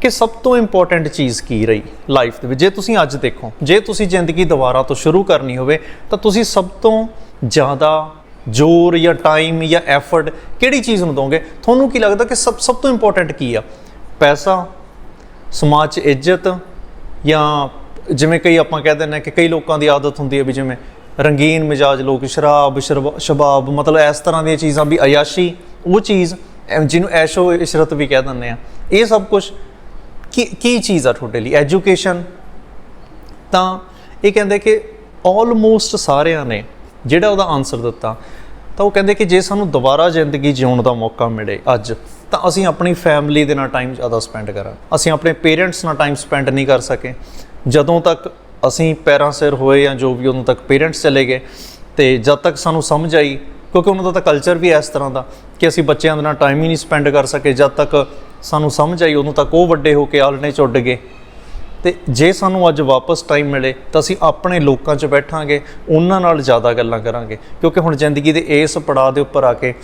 ਕਿ ਸਭ ਤੋਂ ਇੰਪੋਰਟੈਂਟ ਚੀਜ਼ ਕੀ ਰਹੀ ਲਾਈਫ ਦੇ ਵਿੱਚ? ਜੇ ਤੁਸੀਂ ਅੱਜ ਦੇਖੋ, ਜੇ ਤੁਸੀਂ ਜ਼ਿੰਦਗੀ ਦੁਬਾਰਾ ਤੋਂ ਸ਼ੁਰੂ ਕਰਨੀ ਹੋਵੇ, ਤਾਂ ਤੁਸੀਂ ਸਭ ਤੋਂ ਜ਼ਿਆਦਾ ਜ਼ੋਰ ਜਾਂ ਟਾਈਮ ਜਾਂ ਐਫਰਟ ਕਿਹੜੀ ਚੀਜ਼ ਨੂੰ ਦੋਗੇ? ਤੁਹਾਨੂੰ ਕੀ ਲੱਗਦਾ ਕਿ ਸਭ ਸਭ ਤੋਂ ਇੰਪੋਰਟੈਂਟ ਕੀ ਆ? ਪੈਸਾ, ਸਮਾਜ 'ਚ ਇੱਜ਼ਤ ਜਾਂ ਜਿਵੇਂ ਕਈ ਆਪਾਂ ਕਹਿ ਦਿੰਦੇ ਹਾਂ ਕਿ ਕਈ ਲੋਕਾਂ ਦੀ ਆਦਤ ਹੁੰਦੀ ਹੈ ਵੀ ਜਿਵੇਂ ਰੰਗੀਨ ਮਿਜਾਜ ਲੋਕ, ਸ਼ਰਾਬ, ਸ਼ਰਬ- ਸ਼ਬਾਬ, ਮਤਲਬ ਇਸ ਤਰ੍ਹਾਂ ਦੀਆਂ ਚੀਜ਼ਾਂ ਵੀ ਅਯਾਸ਼ੀ, ਉਹ ਚੀਜ਼ ਜਿਹਨੂੰ ਐਸ਼ੋ, ਇਸ਼ਰਤ ਵੀ ਕਹਿ ਦਿੰਦੇ ਆ ਇਹ ਸਭ ਕੁਝ ਕੀ ਕੀ ਚੀਜ਼ ਆ ਤੁਹਾਡੇ ਲਈ? ਐਜੂਕੇਸ਼ਨ ਤਾਂ ਇਹ ਕਹਿੰਦੇ ਕਿ ਆਲਮੋਸਟ ਸਾਰਿਆਂ ਨੇ ਜਿਹੜਾ ਉਹਦਾ ਆਨਸਰ ਦਿੱਤਾ, ਤਾਂ ਉਹ ਕਹਿੰਦੇ ਕਿ ਜੇ ਸਾਨੂੰ ਦੁਬਾਰਾ ਜ਼ਿੰਦਗੀ ਜਿਉਣ ਦਾ ਮੌਕਾ ਮਿਲੇ ਅੱਜ, ਤਾਂ ਅਸੀਂ ਆਪਣੀ ਫੈਮਿਲੀ ਦੇ ਨਾਲ ਟਾਈਮ ਜ਼ਿਆਦਾ ਸਪੈਂਡ ਕਰਾਂ ਅਸੀਂ ਆਪਣੇ ਪੇਰੈਂਟਸ ਨਾਲ ਟਾਈਮ ਸਪੈਂਡ ਨਹੀਂ ਕਰ ਸਕੇ। ਜਦੋਂ ਤੱਕ ਅਸੀਂ ਪੈਰਾਂ ਸਿਰ ਹੋਏ ਜਾਂ ਜੋ ਵੀ ਉਦੋਂ ਤੱਕ ਪੇਰੈਂਟਸ ਚਲੇ ਗਏ ਤੇ ਜਦ ਤੱਕ ਸਾਨੂੰ ਸਮਝ ਆਈ, ਕਿਉਂਕਿ ਉਹਨਾਂ ਦਾ ਤਾਂ ਕਲਚਰ ਵੀ ਇਸ ਤਰ੍ਹਾਂ ਦਾ ਕਿ ਅਸੀਂ ਬੱਚਿਆਂ ਦੇ ਨਾਲ ਟਾਈਮ ਹੀ ਨਹੀਂ ਸਪੈਂਡ ਕਰ ਸਕੇ, ਜਦ ਤੱਕ ਸਾਨੂੰ ਸਮਝ ਆਈ ਉਦੋਂ ਤੱਕ ਉਹ ਵੱਡੇ ਹੋ ਕੇ ਆਲਣੇ ਚ ਉੱਡ ਗਏ। ਤੇ ਜੇ ਸਾਨੂੰ ਅੱਜ ਵਾਪਸ ਟਾਈਮ ਮਿਲੇ ਤਾਂ ਅਸੀਂ ਆਪਣੇ ਲੋਕਾਂ 'ਚ ਬੈਠਾਂਗੇ, ਉਹਨਾਂ ਨਾਲ ਜ਼ਿਆਦਾ ਗੱਲਾਂ ਕਰਾਂਗੇ, ਕਿਉਂਕਿ ਹੁਣ ਜ਼ਿੰਦਗੀ ਦੇ ਇਸ ਪੜਾਅ ਦੇ ਉੱਪਰ ਆ ਕੇ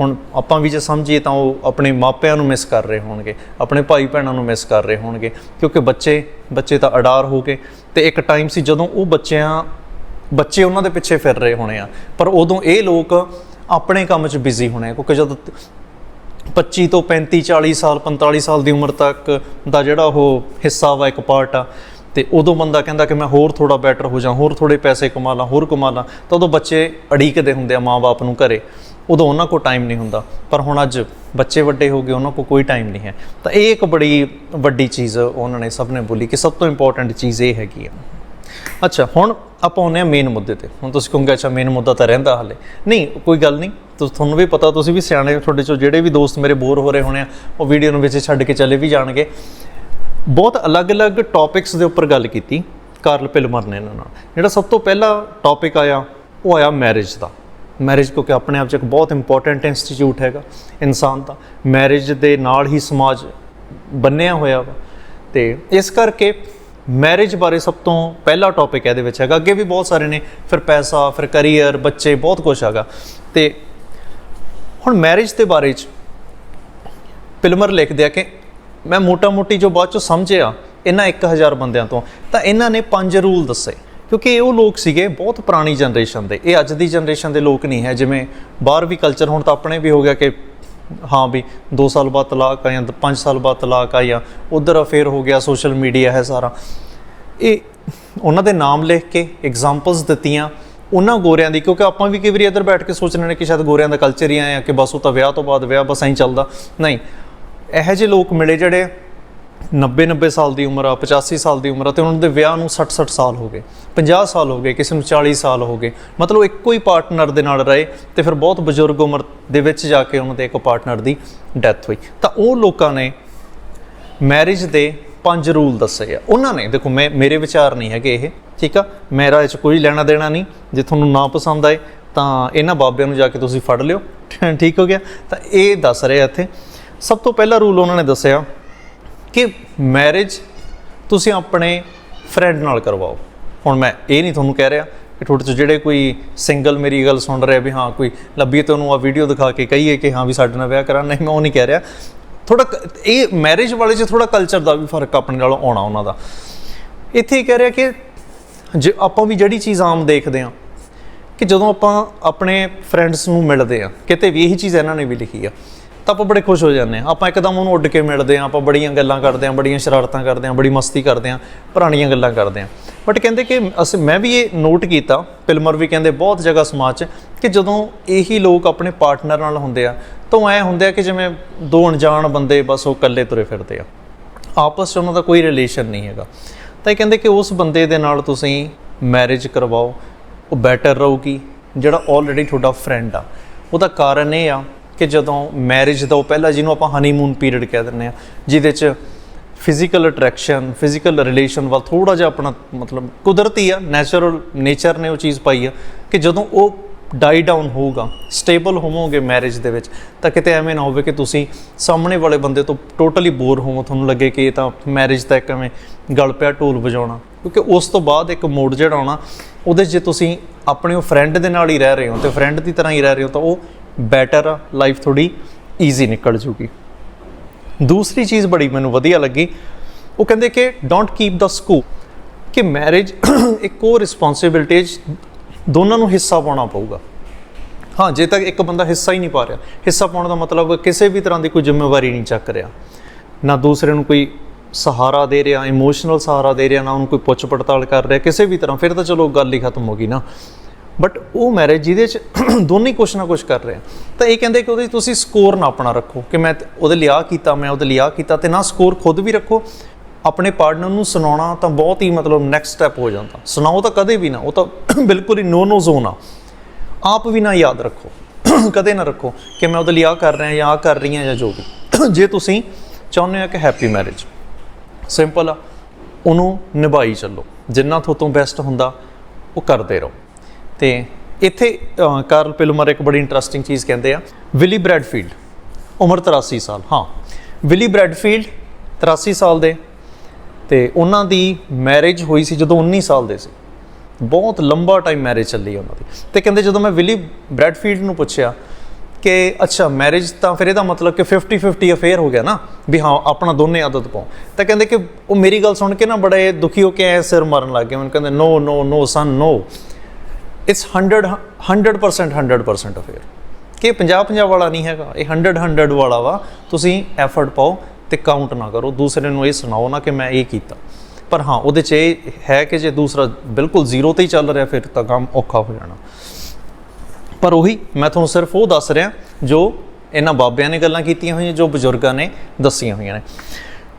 ਹੁਣ ਆਪਾਂ ਵੀ ਜੇ ਸਮਝੀਏ ਤਾਂ ਉਹ ਆਪਣੇ ਮਾਪਿਆਂ ਨੂੰ ਮਿਸ ਕਰ ਰਹੇ ਹੋਣਗੇ, ਆਪਣੇ ਭਾਈ ਭੈਣਾਂ ਨੂੰ ਮਿਸ ਕਰ ਰਹੇ ਹੋਣਗੇ, ਕਿਉਂਕਿ ਬੱਚੇ ਬੱਚੇ ਤਾਂ ਅਡਾਰ ਹੋ ਗਏ ਤੇ ਇੱਕ ਟਾਈਮ ਸੀ ਜਦੋਂ ਉਹ ਬੱਚਿਆਂ, ਬੱਚੇ ਉਹਨਾਂ ਦੇ ਪਿੱਛੇ ਫਿਰ ਰਹੇ ਹੋਣੇ ਆ। ਪਰ ਉਦੋਂ ਇਹ ਲੋਕ ਆਪਣੇ ਕੰਮ 'ਚ ਬਿਜ਼ੀ ਹੋਣੇ ਆ, ਕਿਉਂਕਿ ਜਦੋਂ 25 ਤੋਂ 35 40 ਸਾਲ 45 ਸਾਲ ਦੀ ਉਮਰ ਤੱਕ ਦਾ ਜਿਹੜਾ ਉਹ ਹਿੱਸਾ ਵਾ ਇੱਕ ਪਾਰਟ ਆ, ਤੇ ਉਦੋਂ ਬੰਦਾ ਕਹਿੰਦਾ ਕਿ ਮੈਂ ਹੋਰ ਥੋੜਾ ਬੈਟਰ ਹੋ ਜਾ ਹੋਰ ਥੋੜੇ ਪੈਸੇ ਕਮਾ ਲਾਂ, ਹੋਰ ਕਮਾ ਲਾਂ, ਤਾਂ ਉਦੋਂ ਬੱਚੇ ਅੜੀਕਦੇ ਹੁੰਦੇ ਆ ਮਾਪੇ ਨੂੰ ਘਰੇ। ਉਦੋਂ ਉਹਨਾਂ ਕੋਲ ਟਾਈਮ ਨਹੀਂ ਹੁੰਦਾ। ਪਰ ਹੁਣ ਅੱਜ ਬੱਚੇ ਵੱਡੇ ਹੋ ਗਏ, ਉਹਨਾਂ ਕੋਲ ਕੋਈ ਟਾਈਮ ਨਹੀਂ ਹੈ। ਤਾਂ ਇਹ ਇੱਕ ਬੜੀ ਵੱਡੀ ਚੀਜ਼ ਉਹਨਾਂ ਨੇ ਸਭ ਨੇ ਬੋਲੀ ਕਿ ਸਭ ਤੋਂ ਇੰਪੋਰਟੈਂਟ ਚੀਜ਼ ਇਹ ਹੈਗੀ ਆ। ਅੱਛਾ, ਹੁਣ ਆਪਾਂ ਆਉਂਦੇ ਹਾਂ ਮੇਨ ਮੁੱਦੇ ਤੇ। ਹੁਣ ਤੁਸੀਂ ਕਹੋਗੇ, ਅੱਛਾ ਮੇਨ ਮੁੱਦਾ ਤਾਂ ਰਹਿੰਦਾ ਹਾਲੇ। ਨਹੀਂ, ਕੋਈ ਗੱਲ ਨਹੀਂ। ਤੁਹਾਨੂੰ ਵੀ ਪਤਾ, ਤੁਸੀਂ ਵੀ ਸਿਆਣੇ ਤੁਹਾਡੇ ਚੋਂ ਜਿਹੜੇ ਵੀ ਦੋਸਤ ਮੇਰੇ ਬੋਰ ਹੋ ਰਹੇ ਹੋਣੇ ਆ, ਉਹ ਵੀਡੀਓ ਨੂੰ ਵਿੱਚ ਛੱਡ ਕੇ ਚਲੇ ਵੀ ਜਾਣਗੇ। ਬਹੁਤ ਅਲੱਗ-ਅਲੱਗ ਟੌਪਿਕਸ ਦੇ ਉੱਪਰ ਗੱਲ ਕੀਤੀ, ਕਾਰਲ ਪਿਲਮਰ ਨੇ ਇਹਨਾਂ ਨਾਲ। ਜਿਹੜਾ ਸਭ ਤੋਂ ਪਹਿਲਾ ਟੌਪਿਕ ਆਇਆ, ਉਹ ਆਇਆ ਮੈਰਿਜ ਦਾ। ਮੈਰਿਜ ਕਿਉਂਕਿ ਆਪਣੇ ਆਪ 'ਚ ਇੱਕ ਬਹੁਤ ਇੰਪੋਰਟੈਂਟ ਇੰਸਟੀਚਿਊਟ ਹੈਗਾ ਇਨਸਾਨ ਦਾ। ਮੈਰਿਜ ਦੇ ਨਾਲ ਹੀ ਸਮਾਜ ਬੰਨਿਆ ਹੋਇਆ ਵਾ। ਤੇ ਇਸ ਕਰਕੇ ਮੈਰਿਜ ਬਾਰੇ ਸਭ ਤੋਂ ਪਹਿਲਾ ਟੌਪਿਕ ਇਹਦੇ ਵਿੱਚ ਹੈਗਾ। ਅੱਗੇ ਵੀ ਬਹੁਤ ਸਾਰੇ ਨੇ, ਫਿਰ ਪੈਸਾ, ਫਿਰ ਕੈਰੀਅਰ ਬੱਚੇ, ਬਹੁਤ ਕੁਝ ਹੈਗਾ। ਤੇ ਹੁਣ ਮੈਰਿਜ ਦੇ ਬਾਰੇ ਚ ਪਿਲਮਰ ਲਿਖਦੇ ਆ ਕਿ ਮੈਂ ਮੋਟਾ-ਮੋਟੀ ਜੋ ਬਾਅਦ ਚੋਂ ਸਮਝਿਆ, ਇਹਨਾਂ 1000 ਬੰਦਿਆਂ ਤੋਂ, ਤਾਂ ਇਹਨਾਂ ਨੇ ਪੰਜ ਰੂਲ ਦੱਸੇ। ਕਿਉਂਕਿ ਇਹ ਉਹ ਲੋਕ ਸੀਗੇ ਬਹੁਤ ਪੁਰਾਣੀ ਜਨਰੇਸ਼ਨ ਦੇ। ਇਹ ਅੱਜ ਦੀ ਜਨਰੇਸ਼ਨ ਦੇ ਲੋਕ ਨਹੀਂ ਹੈ। ਜਿਵੇਂ ਬਾਹਰ ਵੀ ਕਲਚਰ ਹੁਣ ਤਾਂ ਆਪਣੇ ਵੀ ਹੋ ਗਿਆ ਕਿ ਹਾਂ ਵੀ 2 ਸਾਲ ਬਾਅਦ ਤਲਾਕ ਆ ਜਾਂ 5 ਸਾਲ ਬਾਅਦ ਤਲਾਕ ਆ ਜਾਂ ਉਧਰ ਅਫੇਅਰ ਹੋ ਗਿਆ ਸੋਸ਼ਲ ਮੀਡੀਆ ਹੈ ਸਾਰਾ। ਇਹ ਉਹਨਾਂ ਦੇ ਨਾਮ ਲਿਖ ਕੇ ਐਗਜ਼ਾਮਪਲਸ ਦਿੱਤੀਆਂ ਉਹਨਾਂ ਗੋਰਿਆਂ ਦੀ, ਕਿਉਂਕਿ ਆਪਾਂ ਵੀ ਕਈ ਵਾਰੀ ਇੱਧਰ ਬੈਠ ਕੇ ਸੋਚ ਰਹੇ ਨੇ ਕਿ ਸ਼ਾਇਦ ਗੋਰਿਆਂ ਦਾ ਕਲਚਰ ਹੀ ਆਇਆ ਕਿ ਬਸ ਉਹ ਤਾਂ ਵਿਆਹ ਤੋਂ ਬਾਅਦ ਵਿਆਹ ਬਸ ਐਂ ਚੱਲਦਾ। ਨਹੀਂ, ਇਹੋ ਜਿਹੇ ਲੋਕ ਮਿਲੇ ਜਿਹੜੇ 90 90 ਸਾਲ ਦੀ ਉਮਰ ਆ 85 ਸਾਲ ਦੀ ਉਮਰ ਆ ਤੇ ਉਹਨਾਂ ਦੇ ਵਿਆਹ ਨੂੰ 60 60 ਸਾਲ ਹੋ ਗਏ 50 ਸਾਲ ਹੋ ਗਏ, ਕਿਸੇ ਨੂੰ 40 ਸਾਲ ਹੋ ਗਏ। ਮਤਲਬ ਇੱਕੋ ਹੀ ਪਾਰਟਨਰ ਦੇ ਨਾਲ ਰਹੇ ਤੇ ਫਿਰ ਬਹੁਤ ਬਜ਼ੁਰਗ ਉਮਰ ਦੇ ਵਿੱਚ ਜਾ ਕੇ ਉਹਨਾਂ ਦੇ ਇੱਕ ਪਾਰਟਨਰ ਦੀ ਡੈਥ ਹੋਈ। ਤਾਂ ਉਹ ਲੋਕਾਂ ਨੇ ਮੈਰਿਜ ਦੇ ਪੰਜ ਰੂਲ ਦੱਸੇ ਆ। ਉਹਨਾਂ ਨੇ, ਦੇਖੋ ਮੈਂ, ਮੇਰੇ ਵਿਚਾਰ ਨਹੀਂ ਹੈਗੇ ਇਹ, ਠੀਕ ਆ? ਮੇਰਾ ਇਹ 'ਚ ਕੋਈ ਲੈਣਾ ਦੇਣਾ ਨਹੀਂ। ਜੇ ਤੁਹਾਨੂੰ ਨਾ ਪਸੰਦ ਆਏ, ਤਾਂ ਇਹਨਾਂ ਬਾਬਿਆਂ ਨੂੰ ਜਾ ਕੇ ਤੁਸੀਂ ਫੜ ਲਿਓ। ਠੀਕ ਹੋ ਗਿਆ? ਤਾਂ ਇਹ ਦੱਸ ਰਿਹਾ ਇੱਥੇ। ਸਭ ਤੋਂ ਪਹਿਲਾ ਰੂਲ ਉਹਨਾਂ ਨੇ ਦੱਸਿਆ ਕਿ ਮੈਰਿਜ ਤੁਸੀਂ ਆਪਣੇ ਫਰੈਂਡ ਨਾਲ ਕਰਵਾਓ। ਹੁਣ ਮੈਂ ਇਹ ਨਹੀਂ ਤੁਹਾਨੂੰ ਕਹਿ ਰਿਹਾ ਕਿ ਤੁਹਾਡੇ ਚ ਜਿਹੜੇ ਕੋਈ ਸਿੰਗਲ ਮੇਰੀ ਗੱਲ ਸੁਣ ਰਿਹਾ ਵੀ ਹਾਂ ਕੋਈ ਲੱਭੀ ਤੇ ਉਹਨੂੰ ਆ ਵੀਡੀਓ ਦਿਖਾ ਕੇ ਕਹੀਏ ਕਿ ਹਾਂ ਵੀ ਸਾਡੇ ਨਾਲ ਵਿਆਹ ਕਰਾਂ ਨਹੀਂ, ਮੈਂ ਉਹ ਨਹੀਂ ਕਹਿ ਰਿਹਾ। ਥੋੜਾ ਇਹ ਮੈਰਿਜ ਵਾਲੇ ਚ ਥੋੜਾ ਕਲਚਰ ਦਾ ਵੀ ਫ਼ਰਕ ਆਪਣੇ ਨਾਲੋਂ ਆਉਣਾ ਉਹਨਾਂ ਦਾ। ਇੱਥੇ ਇਹ ਕਹਿ ਰਿਹਾ ਕਿ ਜੇ ਆਪਾਂ ਵੀ ਜਿਹੜੀ ਚੀਜ਼ ਆਮ ਦੇਖਦੇ ਹਾਂ ਕਿ ਜਦੋਂ ਆਪਾਂ ਆਪਣੇ ਫਰੈਂਡਸ ਨੂੰ ਮਿਲਦੇ ਆ ਕਿਤੇ ਵੀ ਇਹੀ ਚੀਜ਼ ਇਹਨਾਂ ਨੇ ਵੀ ਲਿਖੀ ਆ। ਤਾਂ ਆਪਾਂ ਬੜੇ ਖੁਸ਼ ਹੋ ਜਾਂਦੇ ਆ ਆਪਾਂ ਇੱਕਦਮ ਉਹਨੂੰ ਉੱਡ ਕੇ ਮਿਲਦੇ ਆ ਆਪਾਂ ਬੜੀਆਂ ਗੱਲਾਂ ਕਰਦੇ ਆ ਬੜੀਆਂ ਸ਼ਰਾਰਤਾਂ ਕਰਦੇ ਆ ਬੜੀ ਮਸਤੀ ਕਰਦੇ ਆ ਪੁਰਾਣੀਆਂ ਗੱਲਾਂ ਕਰਦੇ ਆ ਬਟ ਕਹਿੰਦੇ ਕਿ ਅਸੀਂ ਮੈਂ ਵੀ ਇਹ ਨੋਟ ਕੀਤਾ ਪਿਲਮਰ ਵੀ ਕਹਿੰਦੇ ਬਹੁਤ ਜਗ੍ਹਾ ਸਮਾਜ 'ਚ ਕਿ ਜਦੋਂ ਇਹੀ ਲੋਕ ਆਪਣੇ ਪਾਰਟਨਰ ਨਾਲ ਹੁੰਦੇ ਆ, ਤਾਂ ਐ ਹੁੰਦੇ ਆ ਕਿ ਜਿਵੇਂ ਦੋ ਅਣਜਾਣ ਬੰਦੇ ਬਸ ਉਹ ਇਕੱਲੇ ਤੁਰੇ ਫਿਰਦੇ ਆ। ਆਪਸ 'ਚ ਉਹਨਾਂ ਦਾ ਕੋਈ ਰਿਲੇਸ਼ਨ ਨਹੀਂ ਹੈਗਾ। ਤਾਂ ਇਹ ਕਹਿੰਦੇ ਕਿ ਉਸ ਬੰਦੇ ਦੇ ਨਾਲ ਤੁਸੀਂ ਮੈਰਿਜ ਕਰਵਾਓ, ਉਹ ਬੈਟਰ ਰਹੂਗੀ, ਜਿਹੜਾ ਆਲਰੇਡੀ ਤੁਹਾਡਾ ਫਰੈਂਡ ਆ। ਉਹਦਾ ਕਾਰਨ ਇਹ ਆ ਕਿ ਜਦੋਂ ਮੈਰਿਜ ਦਾ ਉਹ ਪਹਿਲਾ ਜਿਹਨੂੰ ਆਪਾਂ ਹਨੀਮੂਨ ਪੀਰੀਅਡ ਕਹਿ ਦਿੰਦੇ ਆ ਜਿਹਦੇ 'ਚ ਫਿਜ਼ੀਕਲ ਅਟਰੈਕਸ਼ਨ ਫਿਜ਼ੀਕਲ ਰਿਲੇਸ਼ਨ ਵੱਲ ਥੋੜਾ ਜਿਹਾ ਆਪਣਾ ਮਤਲਬ ਕੁਦਰਤੀ ਆ ਨੈਚੁਰਲ ਨੇਚਰ ਨੇ ਉਹ ਚੀਜ਼ ਪਾਈ ਆ, ਕਿ ਜਦੋਂ ਉਹ ਡਾਈ ਡਾਊਨ ਹੋਊਗਾ ਸਟੇਬਲ ਹੋਵੋਗੇ ਮੈਰਿਜ ਦੇ ਵਿੱਚ, ਤਾਂ ਕਿਤੇ ਐਵੇਂ ਨਾ ਹੋਵੇ ਕਿ ਤੁਸੀਂ ਸਾਹਮਣੇ ਵਾਲੇ ਬੰਦੇ ਤੋਂ ਟੋਟਲੀ ਬੋਰ ਹੋਵੋ, ਤੁਹਾਨੂੰ ਲੱਗੇ ਕਿ ਇਹ ਤਾਂ ਮੈਰਿਜ ਦਾ ਇੱਕ ਐਵੇਂ ਗਲ ਪਿਆ, ਢੋਲ ਵਜਾਉਣਾ। ਕਿਉਂਕਿ ਉਸ ਤੋਂ ਬਾਅਦ ਇੱਕ ਮੋਡ ਜਿਹੜਾ ਆਉਣਾ, ਉਹਦੇ 'ਚ ਜੇ ਤੁਸੀਂ ਆਪਣੇ ਉਹ ਫਰੈਂਡ ਦੇ ਨਾਲ ਹੀ ਰਹਿ ਰਹੇ ਹੋ, ਤੇ ਫਰੈਂਡ ਦੀ ਤਰ੍ਹਾਂ ਹੀ ਰਹਿ ਰਹੇ ਹੋ, ਤਾਂ ਉਹ ਬੈਟਰ ਆ ਲਾਈਫ ਥੋੜੀ ਈਜ਼ੀ ਨਿਕਲ ਜੂਗੀ। ਦੂਸਰੀ ਚੀਜ਼ ਬੜੀ ਮੈਨੂੰ ਵਧੀਆ ਲੱਗੀ, ਉਹ ਕਹਿੰਦੇ ਕਿ ਡੋਂਟ ਕੀਪ ਦਾ ਸਕੂਪ ਕਿ ਮੈਰਿਜ <coughs> ਇੱਕ ਉਹ ਰਿਸਪੌਂਸਿਬਿਲਟੀਜ਼ ਦੋਨਾਂ ਨੂੰ ਹਿੱਸਾ ਪਾਉਣਾ ਪਊਗਾ। ਹਾਂ, ਜੇ ਤੱਕ ਇੱਕ ਬੰਦਾ ਹਿੱਸਾ ਹੀ ਨਹੀਂ ਪਾ ਰਿਹਾ, ਹਿੱਸਾ ਪਾਉਣ ਦਾ ਮਤਲਬ ਕਿਸੇ ਵੀ ਤਰ੍ਹਾਂ ਦੀ ਕੋਈ ਜ਼ਿੰਮੇਵਾਰੀ ਨਹੀਂ ਚੱਕ ਰਿਹਾ, ਨਾ ਦੂਸਰੇ ਨੂੰ ਕੋਈ ਸਹਾਰਾ ਦੇ ਰਿਹਾ ਇਮੋਸ਼ਨਲ ਸਹਾਰਾ ਦੇ ਰਿਹਾ, ਨਾ ਉਹਨੂੰ ਕੋਈ ਪੁੱਛ ਪੜਤਾਲ ਕਰ ਰਿਹਾ, ਕਿਸੇ ਵੀ ਤਰ੍ਹਾਂ, ਫਿਰ ਤਾਂ ਚਲੋ ਗੱਲ ਹੀ ਖਤਮ ਹੋ ਗਈ ਨਾ। ਬਟ ਉਹ ਮੈਰਿਜ ਜਿਹਦੇ ਚ <clears throat> ਦੋਨੇ ਕੁਛ ਨਾ ਕੁਛ ਕਰ ਰਹੇ ਆ। ਤਾਂ ਇਹ ਕਹਿੰਦੇ ਕਿ ਉਹਦੇ 'ਚ ਤੁਸੀਂ ਸਕੋਰ ਨਾ ਆਪਣਾ ਰੱਖੋ ਕਿ ਮੈਂ ਉਹਦੇ ਲਈ ਆਹ ਕੀਤਾ, ਮੈਂ ਉਹਦੇ ਲਈ ਆਹ ਕੀਤਾ ਤੇ ਨਾ ਸਕੋਰ ਖੁਦ ਵੀ ਰੱਖੋ। ਆਪਣੇ ਪਾਰਟਨਰ ਨੂੰ ਸੁਣਾਉਣਾ ਤਾਂ ਬਹੁਤ ਹੀ ਮਤਲਬ ਨੈਕਸਟ ਸਟੈਪ ਹੋ ਜਾਂਦਾ। ਸੁਣਾਓ ਤਾਂ ਕਦੇ ਵੀ ਨਾ, ਉਹ ਤਾਂ <clears throat> ਬਿਲਕੁਲ ਹੀ ਨੋ ਨੋ ਜ਼ੋਨ ਆ। ਆਪ ਵੀ ਨਾ ਯਾਦ ਰੱਖੋ। <clears throat> ਕਦੇ ਨਾ ਰੱਖੋ ਕਿ ਮੈਂ ਉਹਦੇ ਲਈ ਆਹ ਕਰ ਰਿਹਾ ਜਾਂ ਆਹ ਕਰ ਰਹੀ ਹਾਂ ਜਾਂ ਜੋ ਵੀ। ਜੇ ਤੁਸੀਂ ਚਾਹੁੰਦੇ ਹੋ ਕਿ ਹੈਪੀ ਮੈਰਿਜ ਸਿੰਪਲ ਆ, ਉਹਨੂੰ ਨਿਭਾਈ ਚੱਲੋ। ਜਿੰਨਾ ਤੁਹਾਤੋਂ ਬੈਸਟ ਹੁੰਦਾ, ਉਹ ਕਰਦੇ ਰਹੋ। ਤੇ ਇੱਥੇ ਕਾਰਲ ਪਿਲਮਰ ਇੱਕ ਬੜੀ ਇੰਟਰਸਟਿੰਗ ਚੀਜ਼ ਕਹਿੰਦੇ ਆ। ਵਿਲੀ ਬ੍ਰੈਡਫੀਲਡ ਉਮਰ 83 ਸਾਲ, ਹਾਂ। ਵਿਲੀ ਬ੍ਰੈਡਫੀਲਡ 83 ਸਾਲ ਦੇ ਤੇ ਉਹਨਾਂ ਦੀ ਮੈਰਿਜ ਹੋਈ ਸੀ ਜਦੋਂ 19 ਸਾਲ ਦੇ ਸੀ। ਬਹੁਤ ਲੰਬਾ ਟਾਈਮ ਮੈਰਿਜ ਚੱਲੀ ਉਹਨਾਂ ਦੀ। ਤੇ ਕਹਿੰਦੇ ਜਦੋਂ ਮੈਂ ਵਿਲੀ ਬ੍ਰੈਡਫੀਲਡ ਨੂੰ ਪੁੱਛਿਆ ਕਿ, ਅੱਛਾ ਮੈਰਿਜ ਤਾਂ ਫਿਰ ਇਹਦਾ ਮਤਲਬ ਕਿ 50 50 ਅਫੇਅਰ ਹੋ ਗਿਆ ਨਾ, ਵੀ ਹਾਂ, ਆਪਣਾ ਦੋਨੇ ਆਦਤ ਪਾਉ ਤਾਂ ਕਹਿੰਦੇ ਕਿ ਉਹ ਮੇਰੀ ਗੱਲ ਸੁਣ ਕੇ ਨਾ ਬੜੇ ਦੁਖੀ ਹੋ ਕੇ ਐ ਸਿਰ ਮਾਰਨ ਲੱਗ ਗਏ। ਮੈਨੂੰ ਕਹਿੰਦੇ ਨੋ ਨੋ ਨੋ ਸਨ ਨੋ ਇਟਸ 100 100% 100% ਅਫੇਅਰ ਕਿ 50 50 ਵਾਲਾ ਨਹੀਂ ਹੈਗਾ। ਇਹ 100 100 ਵਾਲਾ ਵਾ। ਤੁਸੀਂ ਐਫਰਟ ਪਾਓ ਤੇ ਕਾਊਂਟ ਨਾ ਕਰੋ। ਦੂਸਰੇ ਨੂੰ ਇਹ ਸੁਣਾਓ ਨਾ ਕਿ ਮੈਂ ਇਹ ਕੀਤਾ। ਪਰ ਹਾਂ, ਉਹਦੇ 'ਚ ਇਹ ਹੈ ਕਿ ਜੇ ਦੂਸਰਾ ਬਿਲਕੁਲ ਜ਼ੀਰੋ ਤੇ ਹੀ ਚੱਲ ਰਿਹਾ ਫਿਰ ਤਾਂ ਕੰਮ ਔਖਾ ਹੋ ਜਾਣਾ। ਪਰ ਉਹੀ ਮੈਂ ਤੁਹਾਨੂੰ ਸਿਰਫ ਉਹ ਦੱਸ ਰਿਹਾ ਜੋ ਇਹਨਾਂ ਬਾਬਿਆਂ ਨੇ ਗੱਲਾਂ ਕੀਤੀਆਂ ਹੋਈਆਂ, ਜੋ ਬਜ਼ੁਰਗਾਂ ਨੇ ਦੱਸੀਆਂ ਹੋਈਆਂ ਨੇ।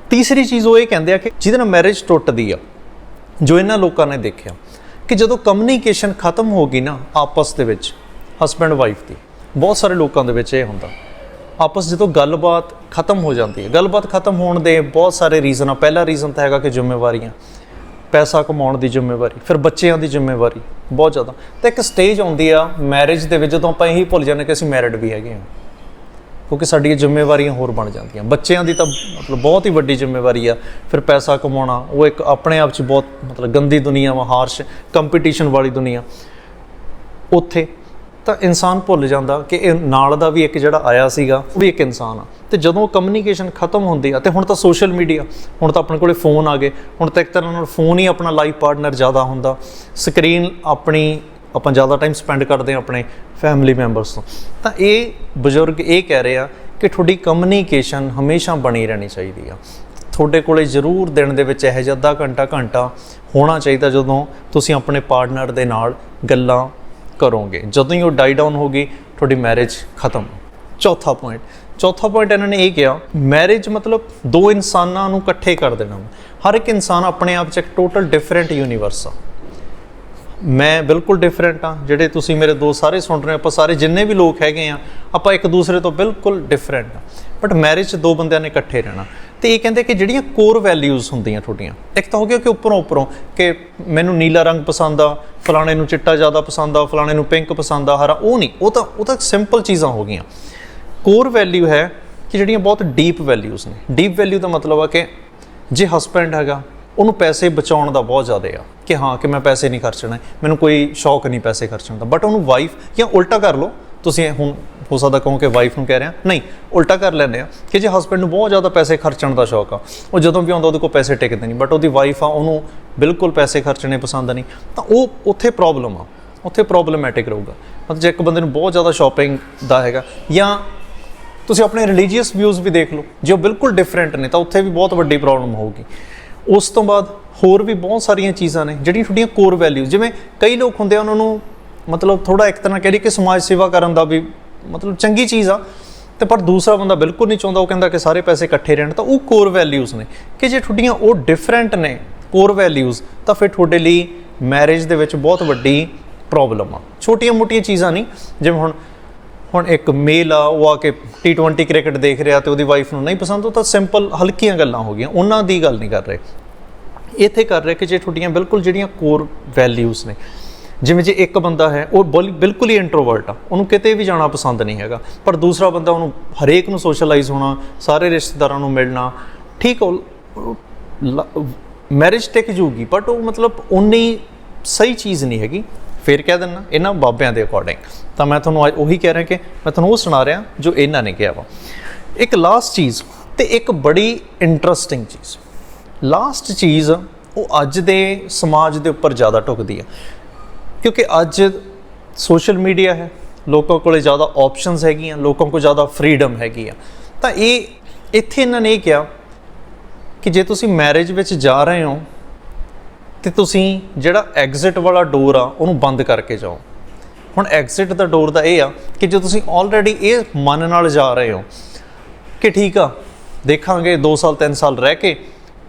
ਤੀਸਰੀ ਚੀਜ਼ ਉਹ ਇਹ ਕਹਿੰਦੇ ਆ ਕਿ ਜਿਹਦੇ ਨਾਲ ਮੈਰਿਜ ਟੁੱਟਦੀ ਆ, ਜੋ ਇਹਨਾਂ ਲੋਕਾਂ ਨੇ ਦੇਖਿਆ। ਕਿ ਜਦੋਂ ਕਮਿਊਨੀਕੇਸ਼ਨ ਖਤਮ ਹੋ ਗਈ ਨਾ ਆਪਸ ਦੇ ਵਿੱਚ ਹਸਬੈਂਡ ਵਾਈਫ ਦੀ, ਬਹੁਤ ਸਾਰੇ ਲੋਕਾਂ ਦੇ ਵਿੱਚ ਇਹ ਹੁੰਦਾ। ਆਪਸ ਜਦੋਂ ਗੱਲਬਾਤ ਖਤਮ ਹੋ ਜਾਂਦੀ ਹੈ, ਗੱਲਬਾਤ ਖਤਮ ਹੋਣ ਦੇ ਬਹੁਤ ਸਾਰੇ ਰੀਜ਼ਨ ਆ। ਪਹਿਲਾ ਰੀਜ਼ਨ ਤਾਂ ਹੈਗਾ ਕਿ ਜ਼ਿੰਮੇਵਾਰੀਆਂ, ਪੈਸਾ ਕਮਾਉਣ ਦੀ ਜ਼ਿੰਮੇਵਾਰੀ, ਫਿਰ ਬੱਚਿਆਂ ਦੀ ਜ਼ਿੰਮੇਵਾਰੀ, ਬਹੁਤ ਜ਼ਿਆਦਾ। ਤਾਂ ਇੱਕ ਸਟੇਜ ਆਉਂਦੀ ਆ ਮੈਰਿਜ ਦੇ ਵਿੱਚ, ਜਦੋਂ ਆਪਾਂ ਇਹੀ ਭੁੱਲ ਜਾਂਦੇ ਕਿ ਅਸੀਂ ਮੈਰਿਡ ਵੀ ਹੈਗੇ ਹਾਂ। ਕਿਉਂਕਿ ਸਾਡੀਆਂ ਜ਼ਿੰਮੇਵਾਰੀਆਂ ਹੋਰ ਬਣ ਜਾਂਦੀਆਂ। ਬੱਚਿਆਂ ਦੀ ਤਾਂ ਮਤਲਬ ਬਹੁਤ ਹੀ ਵੱਡੀ ਜ਼ਿੰਮੇਵਾਰੀ ਆ। ਫਿਰ ਪੈਸਾ ਕਮਾਉਣਾ, ਉਹ ਇੱਕ ਆਪਣੇ ਆਪ 'ਚ ਬਹੁਤ ਮਤਲਬ ਗੰਦੀ ਦੁਨੀਆ ਵਾ, ਹਾਰਸ਼ ਕੰਪੀਟੀਸ਼ਨ ਵਾਲੀ ਦੁਨੀਆ। ਉੱਥੇ ਤਾਂ ਇਨਸਾਨ ਭੁੱਲ ਜਾਂਦਾ ਕਿ ਇਹ ਨਾਲ ਦਾ ਵੀ ਇੱਕ ਜਿਹੜਾ ਆਇਆ ਸੀਗਾ, ਉਹ ਵੀ ਇੱਕ ਇਨਸਾਨ ਆ। ਤੇ ਜਦੋਂ ਕਮਿਊਨੀਕੇਸ਼ਨ ਖਤਮ ਹੁੰਦੀ ਆ, ਤੇ ਹੁਣ ਤਾਂ ਸੋਸ਼ਲ ਮੀਡੀਆ ਹੁਣ ਤਾਂ ਆਪਣੇ ਕੋਲੇ ਫੋਨ ਆ ਗਏ। ਹੁਣ ਤਾਂ ਇੱਕ ਤਰ੍ਹਾਂ ਨਾਲ ਫੋਨ ਹੀ ਆਪਣਾ ਲਾਈਫ ਪਾਰਟਨਰ ਜ਼ਿਆਦਾ ਹੁੰਦਾ। ਸਕਰੀਨ ਆਪਣੀ ਆਪਾਂ ਜ਼ਿਆਦਾ ਟਾਈਮ ਸਪੈਂਡ ਕਰਦੇ ਆ ਆਪਣੇ ਫੈਮਿਲੀ ਮੈਂਬਰਸ ਤੋਂ। ਤਾਂ ਇਹ ਬਜ਼ੁਰਗ ਇਹ ਕਹਿ ਰਹੇ ਆ ਕਿ ਤੁਹਾਡੀ ਕਮਿਊਨੀਕੇਸ਼ਨ ਹਮੇਸ਼ਾ ਬਣੀ ਰਹਿਣੀ ਚਾਹੀਦੀ ਆ। ਤੁਹਾਡੇ ਕੋਲੇ ਜ਼ਰੂਰ ਦਿਨ ਦੇ ਵਿੱਚ ਇਹ ਜਿਹਾ ਅੱਧਾ ਘੰਟਾ ਘੰਟਾ ਹੋਣਾ ਚਾਹੀਦਾ ਜਦੋਂ ਤੁਸੀਂ ਆਪਣੇ ਪਾਰਟਨਰ ਦੇ ਨਾਲ ਗੱਲਾਂ ਕਰੋਗੇ। ਜਦੋਂ ਹੀ ਉਹ ਡਾਈ ਡਾਊਨ ਹੋ ਗਈ, ਤੁਹਾਡੀ ਮੈਰਿਜ ਖਤਮ। ਚੌਥਾ ਪੁਆਇੰਟ ਚੌਥਾ ਪੁਆਇੰਟ ਇਹਨਾਂ ਨੇ ਇਹ ਕਿਹਾ ਮੈਰਿਜ ਮਤਲਬ ਦੋ ਇਨਸਾਨਾਂ ਨੂੰ ਇਕੱਠੇ ਕਰ ਦੇਣਾ। ਹਰ ਇੱਕ ਇਨਸਾਨ ਆਪਣੇ ਆਪ 'ਚ ਇੱਕ ਟੋਟਲ ਡਿਫਰੈਂਟ ਯੂਨੀਵਰਸ ਆ। ਮੈਂ ਬਿਲਕੁਲ ਡਿਫਰੈਂਟ ਆ ਜਿਹੜੇ ਤੁਸੀਂ ਮੇਰੇ ਦੋ ਸਾਰੇ ਸੁਣ ਰਹੇ ਹੋ, ਆਪਾਂ ਸਾਰੇ ਜਿੰਨੇ ਵੀ ਲੋਕ ਹੈਗੇ ਆ, ਆਪਾਂ ਇੱਕ ਦੂਸਰੇ ਤੋਂ ਬਿਲਕੁਲ ਡਿਫਰੈਂਟ ਆ ਬਟ ਮੈਰਿਜ 'ਚ ਦੋ ਬੰਦਿਆਂ ਨੇ ਇਕੱਠੇ ਰਹਿਣਾ। ਤੇ ਇਹ ਕਹਿੰਦੇ ਕਿ ਜਿਹੜੀਆਂ ਕੋਰ ਵੈਲਿਊਜ਼ ਹੁੰਦੀਆਂ ਤੁਹਾਡੀਆਂ, ਇੱਕ ਤਾਂ ਹੋ ਗਿਆ ਕਿ ਉੱਪਰੋਂ ਉੱਪਰੋਂ ਕਿ ਮੈਨੂੰ ਨੀਲਾ ਰੰਗ ਪਸੰਦ ਆ, ਫਲਾਣੇ ਨੂੰ ਚਿੱਟਾ ਜ਼ਿਆਦਾ ਪਸੰਦ ਆ, ਫਲਾਣੇ ਨੂੰ ਪਿੰਕ ਪਸੰਦ ਆ, ਹਰਾ, ਉਹ ਨਹੀਂ। ਉਹ ਤਾਂ ਉਹ ਤਾਂ ਸਿੰਪਲ ਚੀਜ਼ਾਂ ਹੋ ਗਈਆਂ। ਕੋਰ ਵੈਲਿਊ ਹੈ ਕਿ ਜਿਹੜੀਆਂ ਬਹੁਤ ਡੀਪ ਵੈਲਿਊਜ਼ ਨੇ। ਡੀਪ ਵੈਲਿਊ ਦਾ ਮਤਲਬ ਆ ਕਿ ਜੇ ਹਸਬੈਂਡ ਹੈਗਾ ਉਹਨੂੰ ਪੈਸੇ ਬਚਾਉਣ ਦਾ ਬਹੁਤ ਜ਼ਿਆਦਾ ਆ ਕਿ ਹਾਂ, ਕਿ ਮੈਂ ਪੈਸੇ ਨਹੀਂ ਖਰਚਣਾ ਮੈਨੂੰ ਕੋਈ ਸ਼ੌਕ ਨਹੀਂ ਪੈਸੇ ਖਰਚਣ ਦਾ। ਬਟ ਉਹਨੂੰ ਵਾਈਫ ਜਾਂ ਉਲਟਾ ਕਰ ਲਓ, ਤੁਸੀਂ ਹੁਣ ਹੋ ਸਕਦਾ ਕਹੋ ਕਿ ਵਾਈਫ ਨੂੰ ਕਹਿ ਰਿਹਾ, ਨਹੀਂ, ਉਲਟਾ ਕਰ ਲੈਂਦੇ ਆ ਕਿ ਜੇ ਹਸਬੈਂਡ ਨੂੰ ਬਹੁਤ ਜ਼ਿਆਦਾ ਪੈਸੇ ਖਰਚਣ ਦਾ ਸ਼ੌਕ ਆ, ਉਹ ਜਦੋਂ ਵੀ ਆਉਂਦਾ ਉਹਦੇ ਕੋਲ ਪੈਸੇ ਟਿਕਦੇ ਨਹੀਂ। ਬਟ ਉਹਦੀ ਵਾਈਫ ਆ, ਉਹਨੂੰ ਬਿਲਕੁਲ ਪੈਸੇ ਖਰਚਣੇ ਪਸੰਦ ਨਹੀਂ। ਤਾਂ ਉਹ ਉੱਥੇ ਪ੍ਰੋਬਲਮ ਆ, ਉੱਥੇ ਪ੍ਰੋਬਲਮੈਟਿਕ ਰਹੂਗਾ। ਮਤਲਬ ਜੇ ਇੱਕ ਬੰਦੇ ਨੂੰ ਬਹੁਤ ਜ਼ਿਆਦਾ ਸ਼ਾਪਿੰਗ ਦਾ ਹੈਗਾ ਜਾਂ ਤੁਸੀਂ ਆਪਣੇ ਰਿਲੀਜੀਅਸ ਵਿਊਜ਼ ਵੀ ਦੇਖ ਲਓ, ਜੇ ਉਹ ਬਿਲਕੁਲ ਡਿਫਰੈਂਟ ਨੇ ਤਾਂ ਉੱਥੇ ਵੀ ਬਹੁਤ ਵੱਡੀ ਪ੍ਰੋਬਲਮ ਹੋਊਗੀ। ਉਸ ਤੋਂ ਬਾਅਦ ਹੋਰ ਵੀ ਬਹੁਤ ਸਾਰੀਆਂ ਚੀਜ਼ਾਂ ਨੇ, ਜਿਹੜੀਆਂ ਤੁਹਾਡੀਆਂ ਕੋਰ ਵੈਲਿਊਜ਼ ਜਿਵੇਂ ਕਈ ਲੋਕ ਹੁੰਦੇ ਆ, ਉਹਨਾਂ ਨੂੰ ਮਤਲਬ ਥੋੜਾ ਇੱਕ ਤਰ੍ਹਾਂ ਕਹਿ ਲਈ ਕਿ ਸਮਾਜ ਸੇਵਾ ਕਰਨ ਦਾ ਵੀ ਮਤਲਬ ਚੰਗੀ ਚੀਜ਼ ਆ, ਤੇ ਪਰ ਦੂਸਰਾ ਬੰਦਾ ਬਿਲਕੁਲ ਨਹੀਂ ਚਾਹੁੰਦਾ, ਉਹ ਕਹਿੰਦਾ ਕਿ ਸਾਰੇ ਪੈਸੇ ਇਕੱਠੇ ਰਹਿਣ, ਤਾਂ ਉਹ ਕੋਰ ਵੈਲਿਊਜ਼ ਨੇ। ਕਿ ਜੇ ਤੁਹਾਡੀਆਂ ਉਹ ਡਿਫਰੈਂਟ ਨੇ ਕੋਰ ਵੈਲਿਊਜ਼ ਤਾਂ ਫਿਰ ਤੁਹਾਡੇ ਲਈ ਮੈਰਿਜ ਦੇ ਵਿੱਚ ਬਹੁਤ ਵੱਡੀ ਪ੍ਰੋਬਲਮ ਆ। ਛੋਟੀਆਂ-ਮੋਟੀਆਂ ਚੀਜ਼ਾਂ ਨਹੀਂ, ਜਿਵੇਂ ਹੁਣ ਹੁਣ ਇੱਕ ਮੇਲ ਆ, ਉਹ ਆ ਕੇ T20 ਕ੍ਰਿਕਟ ਦੇਖ ਰਿਹਾ ਤੇ ਉਹਦੀ ਵਾਈਫ ਨੂੰ ਨਹੀਂ ਪਸੰਦ, ਉਹ ਤਾਂ ਸਿੰਪਲ ਹਲਕੀਆਂ ਗੱਲਾਂ ਹੋ ਗਈਆਂ, ਉਹਨਾਂ ਦੀ ਗੱਲ ਨਹੀਂ ਕਰ ਰਹੇ। ਇੱਥੇ ਕਰ ਰਹੇ ਕਿ ਜੇ ਤੁਹਾਡੀਆਂ ਬਿਲਕੁਲ ਜਿਹੜੀਆਂ ਕੋਰ ਵੈਲਿਊਜ਼ ਨੇ, ਜਿਵੇਂ ਜੇ ਇੱਕ ਬੰਦਾ ਹੈ, ਉਹ ਬੋਲ- ਬਿਲਕੁਲ ਹੀ ਇੰਟਰੋਵਰਟ ਆ, ਉਹਨੂੰ ਕਿਤੇ ਵੀ ਜਾਣਾ ਪਸੰਦ ਨਹੀਂ ਹੈਗਾ, ਪਰ ਦੂਸਰਾ ਬੰਦਾ ਉਹਨੂੰ ਹਰੇਕ ਨੂੰ ਸੋਸ਼ਲਾਈਜ਼ ਹੋਣਾ, ਸਾਰੇ ਰਿਸ਼ਤੇਦਾਰਾਂ ਨੂੰ ਮਿਲਣਾ, ਠੀਕ ਮੈਰਿਜ ਟਿਕ ਜੂਗੀ ਬਟ ਉਹ ਮਤਲਬ ਉਨੀ ਸਹੀ ਚੀਜ਼ ਨਹੀਂ ਹੈਗੀ। ਫਿਰ ਕਹਿ ਦਿੰਨਾ ਇਹਨਾਂ ਬਾਬਿਆਂ ਦੇ ਅਕੋਰਡਿੰਗ ਤਾਂ ਮੈਂ ਤੁਹਾਨੂੰ ਅੱਜ ਉਹੀ ਕਹਿ ਰਿਹਾ ਕਿ ਮੈਂ ਤੁਹਾਨੂੰ ਉਹ ਸੁਣਾ ਰਿਹਾ ਜੋ ਇਹਨਾਂ ਨੇ ਕਿਹਾ ਵਾ। ਇੱਕ ਲਾਸਟ ਚੀਜ਼ ਤੇ ਇੱਕ ਬੜੀ ਇੰਟਰਸਟਿੰਗ ਚੀਜ਼। ਲਾਸਟ ਚੀਜ਼ ਉਹ ਅੱਜ ਦੇ ਸਮਾਜ ਦੇ ਉੱਪਰ ਜ਼ਿਆਦਾ ਟੁਕਦੀ ਆ। ਕਿਉਂਕਿ ਅੱਜ ਸੋਸ਼ਲ ਮੀਡੀਆ ਹੈ, ਲੋਕਾਂ ਕੋਲੇ ਜ਼ਿਆਦਾ ਆਪਸ਼ਨਸ ਹੈਗੀਆਂ, ਲੋਕਾਂ ਕੋਲ ਜ਼ਿਆਦਾ ਫਰੀडम ਹੈਗੀ ਆ। ਤਾਂ ਇਹ, ਇੱਥੇ ਇਹਨਾਂ ਨੇ ਇਹ ਕਿਹਾ ਕਿ ਜੇ ਤੁਸੀਂ ਮੈਰਿਜ ਵਿੱਚ ਜਾ ਰਹੇ ਹੋ ਤੇ ਤੁਸੀਂ ਜਿਹੜਾ ਐਗਜ਼ਿਟ ਵਾਲਾ ਡੋਰ ਆ, ਉਹਨੂੰ ਬੰਦ ਕਰਕੇ ਜਾਓ। ਹੁਣ ਐਗਜ਼ਿਟ ਦਾ ਡੋਰ ਦਾ ਇਹ ਆ ਕਿ ਜੇ ਤੁਸੀਂ ਆਲਰੇਡੀ ਇਹ ਮਨ ਨਾਲ ਜਾ ਰਹੇ ਹੋ ਕਿ ਠੀਕ ਆ, ਦੇਖਾਂਗੇ 2 ਸਾਲ 3 ਸਾਲ ਰਹਿ ਕੇ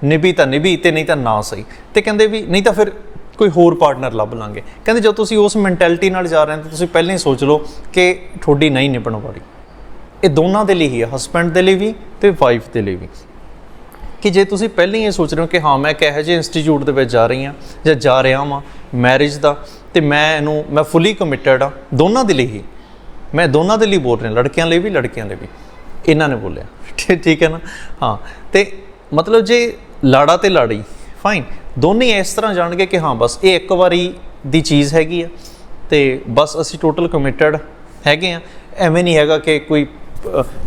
ਨਿਭੀ ਤਾਂ ਨਿਭੀ, ਤੇ ਨਹੀਂ ਤਾਂ ਨਾ ਸਹੀ। ਤੇ ਕਹਿੰਦੇ ਵੀ ਨਹੀਂ ਤਾਂ ਫਿਰ ਕੋਈ ਹੋਰ ਪਾਰਟਨਰ ਲੱਭ ਲਾਂਗੇ। ਕਹਿੰਦੇ ਜਦੋਂ ਤੁਸੀਂ ਉਸ ਮੈਂਟੈਲਿਟੀ ਨਾਲ ਜਾ ਰਹੇ ਹੋ, ਤਾਂ ਤੁਸੀਂ ਪਹਿਲਾਂ ਹੀ ਸੋਚ ਲਓ ਕਿ ਤੁਹਾਡੀ ਨਹੀਂ ਨਿਭਣ ਵਾਲੀ। ਇਹ ਦੋਨਾਂ ਦੇ ਲਈ ਹੀ ਹੈ ਹਸਬੈਂਡ ਦੇ ਲਈ ਵੀ ਤੇ ਵਾਈਫ ਦੇ ਲਈ ਵੀ। ਕਿ ਜੇ ਤੁਸੀਂ ਪਹਿਲਾਂ ਹੀ ਇਹ ਸੋਚ ਰਹੇ ਹੋ ਕਿ ਹਾਂ, ਮੈਂ ਕਿਹੋ ਜਿਹੇ ਇੰਸਟੀਚਿਊਟ ਦੇ ਵਿੱਚ ਜਾ ਰਹੀ ਹਾਂ ਜਾਂ ਜਾ ਰਿਹਾ ਹਾਂ ਮੈਰਿਜ ਦਾ, ਤੇ ਮੈਂ ਇਹਨੂੰ, ਮੈਂ ਫੁੱਲੀ ਕਮਿਟਡ ਆ ਦੋਨਾਂ ਦੇ ਲਈ ਹੀ। ਮੈਂ ਦੋਨਾਂ ਦੇ ਲਈ ਬੋਲ ਰਿਹਾ, ਲੜਕਿਆਂ ਲਈ ਵੀ, ਲੜਕੀਆਂ ਲਈ ਵੀ। ਇਹਨਾਂ ਨੇ ਬੋਲਿਆ। <laughs> ਠੀ- ਠੀਕ ਹੈ ਨਾ? ਹਾਂ, ਤੇ ਮਤਲਬ ਜੇ ਲਾੜਾ ਤੇ ਲਾੜੀ ਫਾਈਨ ਦੋਨੇ ਇਸ ਤਰ੍ਹਾਂ ਜਾਣਗੇ ਕਿ ਹਾਂ, ਬਸ ਇਹ ਇੱਕ ਵਾਰੀ ਦੀ ਚੀਜ਼ ਹੈਗੀ ਆ, ਤੇ ਬਸ ਅਸੀਂ ਟੋਟਲ ਕਮਿਟਡ ਹੈਗੇ ਆ। ਐਵੇਂ ਨਹੀਂ ਹੈਗਾ ਕਿ ਕੋਈ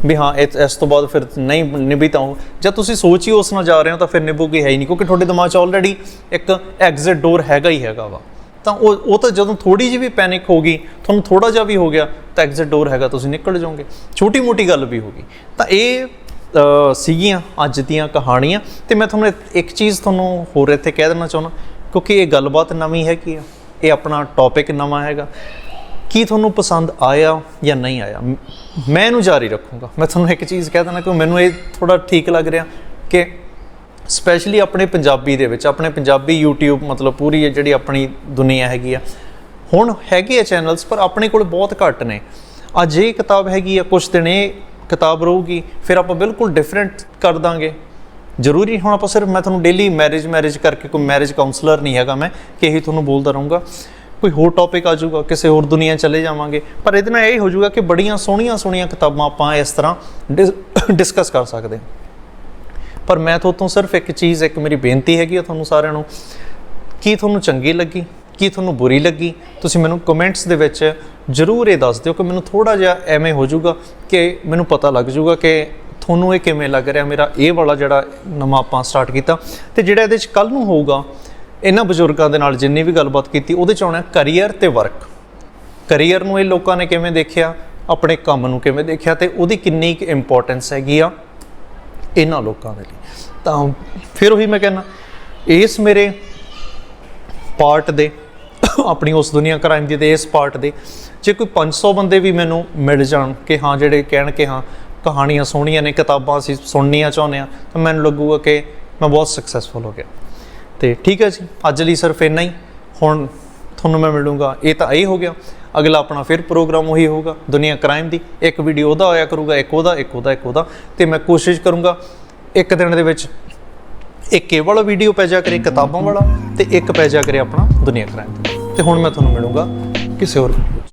ਵੀ ਹਾਂ ਇਸ ਇਸ ਤੋਂ ਬਾਅਦ ਫਿਰ ਨਹੀਂ ਨਿਭੀ ਤਾਂ ਉਹ। ਜਦ ਤੁਸੀਂ ਸੋਚ ਹੀ ਉਸ ਨਾਲ ਜਾ ਰਹੇ ਹੋ ਤਾਂ ਫਿਰ ਨਿਭੂਗੀ ਹੈ ਹੀ ਨਹੀਂ, ਕਿਉਂਕਿ ਤੁਹਾਡੇ ਦਿਮਾਗ 'ਚ ਆਲਰੇਡੀ ਇੱਕ ਐਗਜ਼ਿਟ ਡੋਰ ਹੈਗਾ ਹੀ ਹੈਗਾ ਵਾ। ਤਾਂ ਉਹ ਉਹ ਤਾਂ ਜਦੋਂ ਥੋੜੀ ਜਿਹੀ ਵੀ ਪੈਨਿਕ ਹੋ ਗਈ, ਤੁਹਾਨੂੰ ਥੋੜਾ ਜਿਹਾ ਵੀ ਹੋ ਗਿਆ, ਤਾਂ ਐਗਜ਼ਿਟ ਡੋਰ ਹੈਗਾ, ਤੁਸੀਂ ਨਿਕਲ ਜਾਓਗੇ। ਛੋਟੀ ਮੋਟੀ ਗੱਲ ਵੀ ਹੋਗੀ ਤਾਂ ਇਹ ਸੀਗੀਆਂ ਅੱਜ ਦੀਆਂ ਕਹਾਣੀਆਂ। ਤੇ ਮੈਂ ਤੁਹਾਨੂੰ ਇੱਕ- ਇੱਕ ਚੀਜ਼ ਤੁਹਾਨੂੰ ਹੋਰ ਇੱਥੇ ਕਹਿ ਦੇਣਾ ਚਾਹੁੰਦਾ, ਕਿਉਂਕਿ ਇਹ ਗੱਲਬਾਤ ਨਵੀਂ ਹੈਗੀ ਆ। ਇਹ ਆਪਣਾ ਟੌਪਿਕ ਨਵਾਂ ਹੈਗਾ। ਕੀ ਤੁਹਾਨੂੰ ਪਸੰਦ ਆਇਆ ਜਾਂ ਨਹੀਂ ਆਇਆ? ਮੈਂ ਇਹਨੂੰ ਜਾਰੀ ਰੱਖੂੰਗਾ। ਮੈਂ ਤੁਹਾਨੂੰ ਇੱਕ ਚੀਜ਼ ਕਹਿ ਦੇਣਾ ਕਿ ਮੈਨੂੰ ਇਹ ਥੋੜਾ ਠੀਕ ਲੱਗ ਰਿਹਾ ਕਿ ਸਪੈਸ਼ਲੀ ਆਪਣੇ ਪੰਜਾਬੀ ਦੇ ਵਿੱਚ, ਆਪਣੇ ਪੰਜਾਬੀ YouTube, ਮਤਲਬ ਪੂਰੀ ਇਹ ਜਿਹੜੀ ਆਪਣੀ ਦੁਨੀਆ ਹੈਗੀ ਆ, ਹੁਣ ਹੈਗੇ ਆ ਚੈਨਲਸ ਪਰ ਆਪਣੇ ਕੋਲ ਬਹੁਤ ਘੱਟ ਨੇ। ਅੱਜ ਇਹ ਕਿਤਾਬ ਹੈਗੀ ਆ ਕੁਝ ਦਿਨ ਇਹ ਕਿਤਾਬ ਰਹੂਗੀ, ਫਿਰ ਆਪਾਂ ਬਿਲਕੁਲ ਡਿਫਰੈਂਟ ਕਰ ਦਾਂਗੇ। ਜ਼ਰੂਰੀ ਹੁਣ ਆਪਾਂ ਸਿਰਫ, ਮੈਂ ਤੁਹਾਨੂੰ ਡੇਲੀ ਮੈਰਿਜ ਮੈਰਿਜ ਕਰਕੇ ਕੋਈ ਮੈਰਿਜ ਕਾਉਂਸਲਰ ਨਹੀਂ ਹੈਗਾ ਮੈਂ, ਕਿ ਇਹੀ ਤੁਹਾਨੂੰ ਬੋਲਦਾ ਰਹੂੰਗਾ। ਕੋਈ ਹੋਰ ਟੌਪਿਕ ਆ ਜਾਊਗਾ, ਕਿਸੇ ਹੋਰ ਦੁਨੀਆ ਚਲੇ ਜਾਵਾਂਗੇ। ਪਰ ਇਹਦੇ ਨਾਲ ਇਹ ਹੋ ਜਾਊਗਾ ਕਿ ਬੜੀਆਂ ਸੋਹਣੀਆਂ ਸੋਹਣੀਆਂ ਕਿਤਾਬਾਂ ਆਪਾਂ ਇਸ ਤਰ੍ਹਾਂ ਡਿਸਕਸ ਕਰ ਸਕਦੇ ਹਾਂ। ਪਰ ਮੈਂ ਤੁਹਾਡੇ ਤੋਂ ਸਿਰਫ ਇੱਕ ਚੀਜ਼, ਇੱਕ ਮੇਰੀ ਬੇਨਤੀ ਹੈਗੀ ਆ ਤੁਹਾਨੂੰ ਸਾਰਿਆਂ ਨੂੰ। ਕੀ ਤੁਹਾਨੂੰ ਚੰਗੀ ਲੱਗੀ? ਕੀ ਤੁਹਾਨੂੰ ਬੁਰੀ ਲੱਗੀ? ਤੁਸੀਂ ਮੈਨੂੰ ਕਮੈਂਟਸ ਦੇ ਵਿੱਚ ਜਰੂਰ ਇਹ ਦੱਸ ਦਿਓ ਕਿ ਮੈਨੂੰ ਥੋੜਾ ਜਿਹਾ ਐਵੇਂ ਹੋ ਜਾਊਗਾ ਕਿ ਮੈਨੂੰ ਪਤਾ ਲੱਗ ਜਾਊਗਾ ਕਿ ਤੁਹਾਨੂੰ ਇਹ ਕਿਵੇਂ ਲੱਗ ਰਿਹਾ। ਮੇਰਾ ਇਹ ਵਾਲਾ ਜਿਹੜਾ ਨਵਾਂ ਆਪਾਂ ਸਟਾਰਟ ਕੀਤਾ ਤੇ ਜਿਹੜਾ ਇਹਦੇ ਚ ਕੱਲ ਨੂੰ ਹੋਊਗਾ ਇਹਨਾਂ ਬਜ਼ੁਰਗਾਂ ਦੇ ਨਾਲ ਜਿੰਨੀ ਵੀ ਗੱਲਬਾਤ ਕੀਤੀ, ਉਹਦੇ ਚ ਆਉਣਾ ਕੈਰੀਅਰ ਤੇ ਵਰਕ ਕੈਰੀਅਰ ਨੂੰ ਇਹ ਲੋਕਾਂ ਨੇ ਕਿਵੇਂ ਦੇਖਿਆ? ਆਪਣੇ ਕੰਮ ਨੂੰ ਕਿਵੇਂ ਦੇਖਿਆ? ਤੇ ਉਹਦੀ ਕਿੰਨੀ ਕੁ ਇੰਪੋਰਟੈਂਸ ਹੈਗੀ ਆ ਇਹਨਾਂ ਲੋਕਾਂ ਦੇ ਲਈ। ਤਾਂ ਫਿਰ ਉਹੀ ਮੈਂ ਕਹਿੰਦਾ, ਇਸ ਮੇਰੇ ਪਾਰਟ ਦੇ, ਆਪਣੀ ਉਸ ਦੁਨੀਆ ਕ੍ਰਾਈਮ ਦੀ ਤੇ ਇਸ ਪਾਰਟ ਦੇ, ਜੇ ਕੋਈ 500 ਬੰਦੇ ਵੀ ਮੈਨੂੰ ਮਿਲ ਜਾਣ ਕਿ ਹਾਂ, ਜਿਹੜੇ ਕਹਿਣ ਕਿ ਹਾਂ, ਕਹਾਣੀਆਂ ਸੋਹਣੀਆਂ ਨੇ, ਕਿਤਾਬਾਂ ਅਸੀਂ ਸੁਣਨੀਆਂ ਚਾਹੁੰਦੇ ਆ ਤਾਂ ਮੈਨੂੰ ਲੱਗੂਗਾ ਕਿ ਮੈਂ ਬਹੁਤ ਸਕਸੈਸਫੁਲ ਹੋ ਗਿਆ। ਤੇ ਠੀਕ ਹੈ ਜੀ, ਅੱਜ ਲਈ ਸਿਰਫ ਇੰਨਾ ਹੀ। ਹੁਣ ਤੁਹਾਨੂੰ ਮੈਂ ਮਿਲੂੰਗਾ। ਇਹ ਤਾਂ ਇਹ ਹੋ ਗਿਆ। ਅਗਲਾ ਆਪਣਾ ਫਿਰ ਪ੍ਰੋਗਰਾਮ ਉਹੀ ਹੋਊਗਾ, ਦੁਨੀਆ ਕ੍ਰਾਈਮ ਦੀ। ਇੱਕ ਵੀਡੀਓ ਉਹਦਾ ਹੋਇਆ ਕਰੂਗਾ, ਇੱਕ ਉਹਦਾ ਇੱਕ ਉਹਦਾ ਇੱਕ ਉਹਦਾ। ਤੇ ਮੈਂ ਕੋਸ਼ਿਸ਼ ਕਰੂੰਗਾ ਇੱਕ ਦਿਨ ਦੇ ਵਿੱਚ ਇੱਕ ਇਹ ਵਾਲਾ ਵੀਡੀਓ ਪੈ ਜਾ ਕਰੇ, ਕਿਤਾਬਾਂ ਵਾਲਾ, ਤੇ ਇੱਕ ਪੈ ਜਾ ਕਰੇ ਆਪਣਾ ਦੁਨੀਆ ਕ੍ਰਾਈਮ ਤੇ। ਹੁਣ ਮੈਂ ਤੁਹਾਨੂੰ ਮਿਲੂੰਗਾ ਕਿਸੇ ਹੋਰ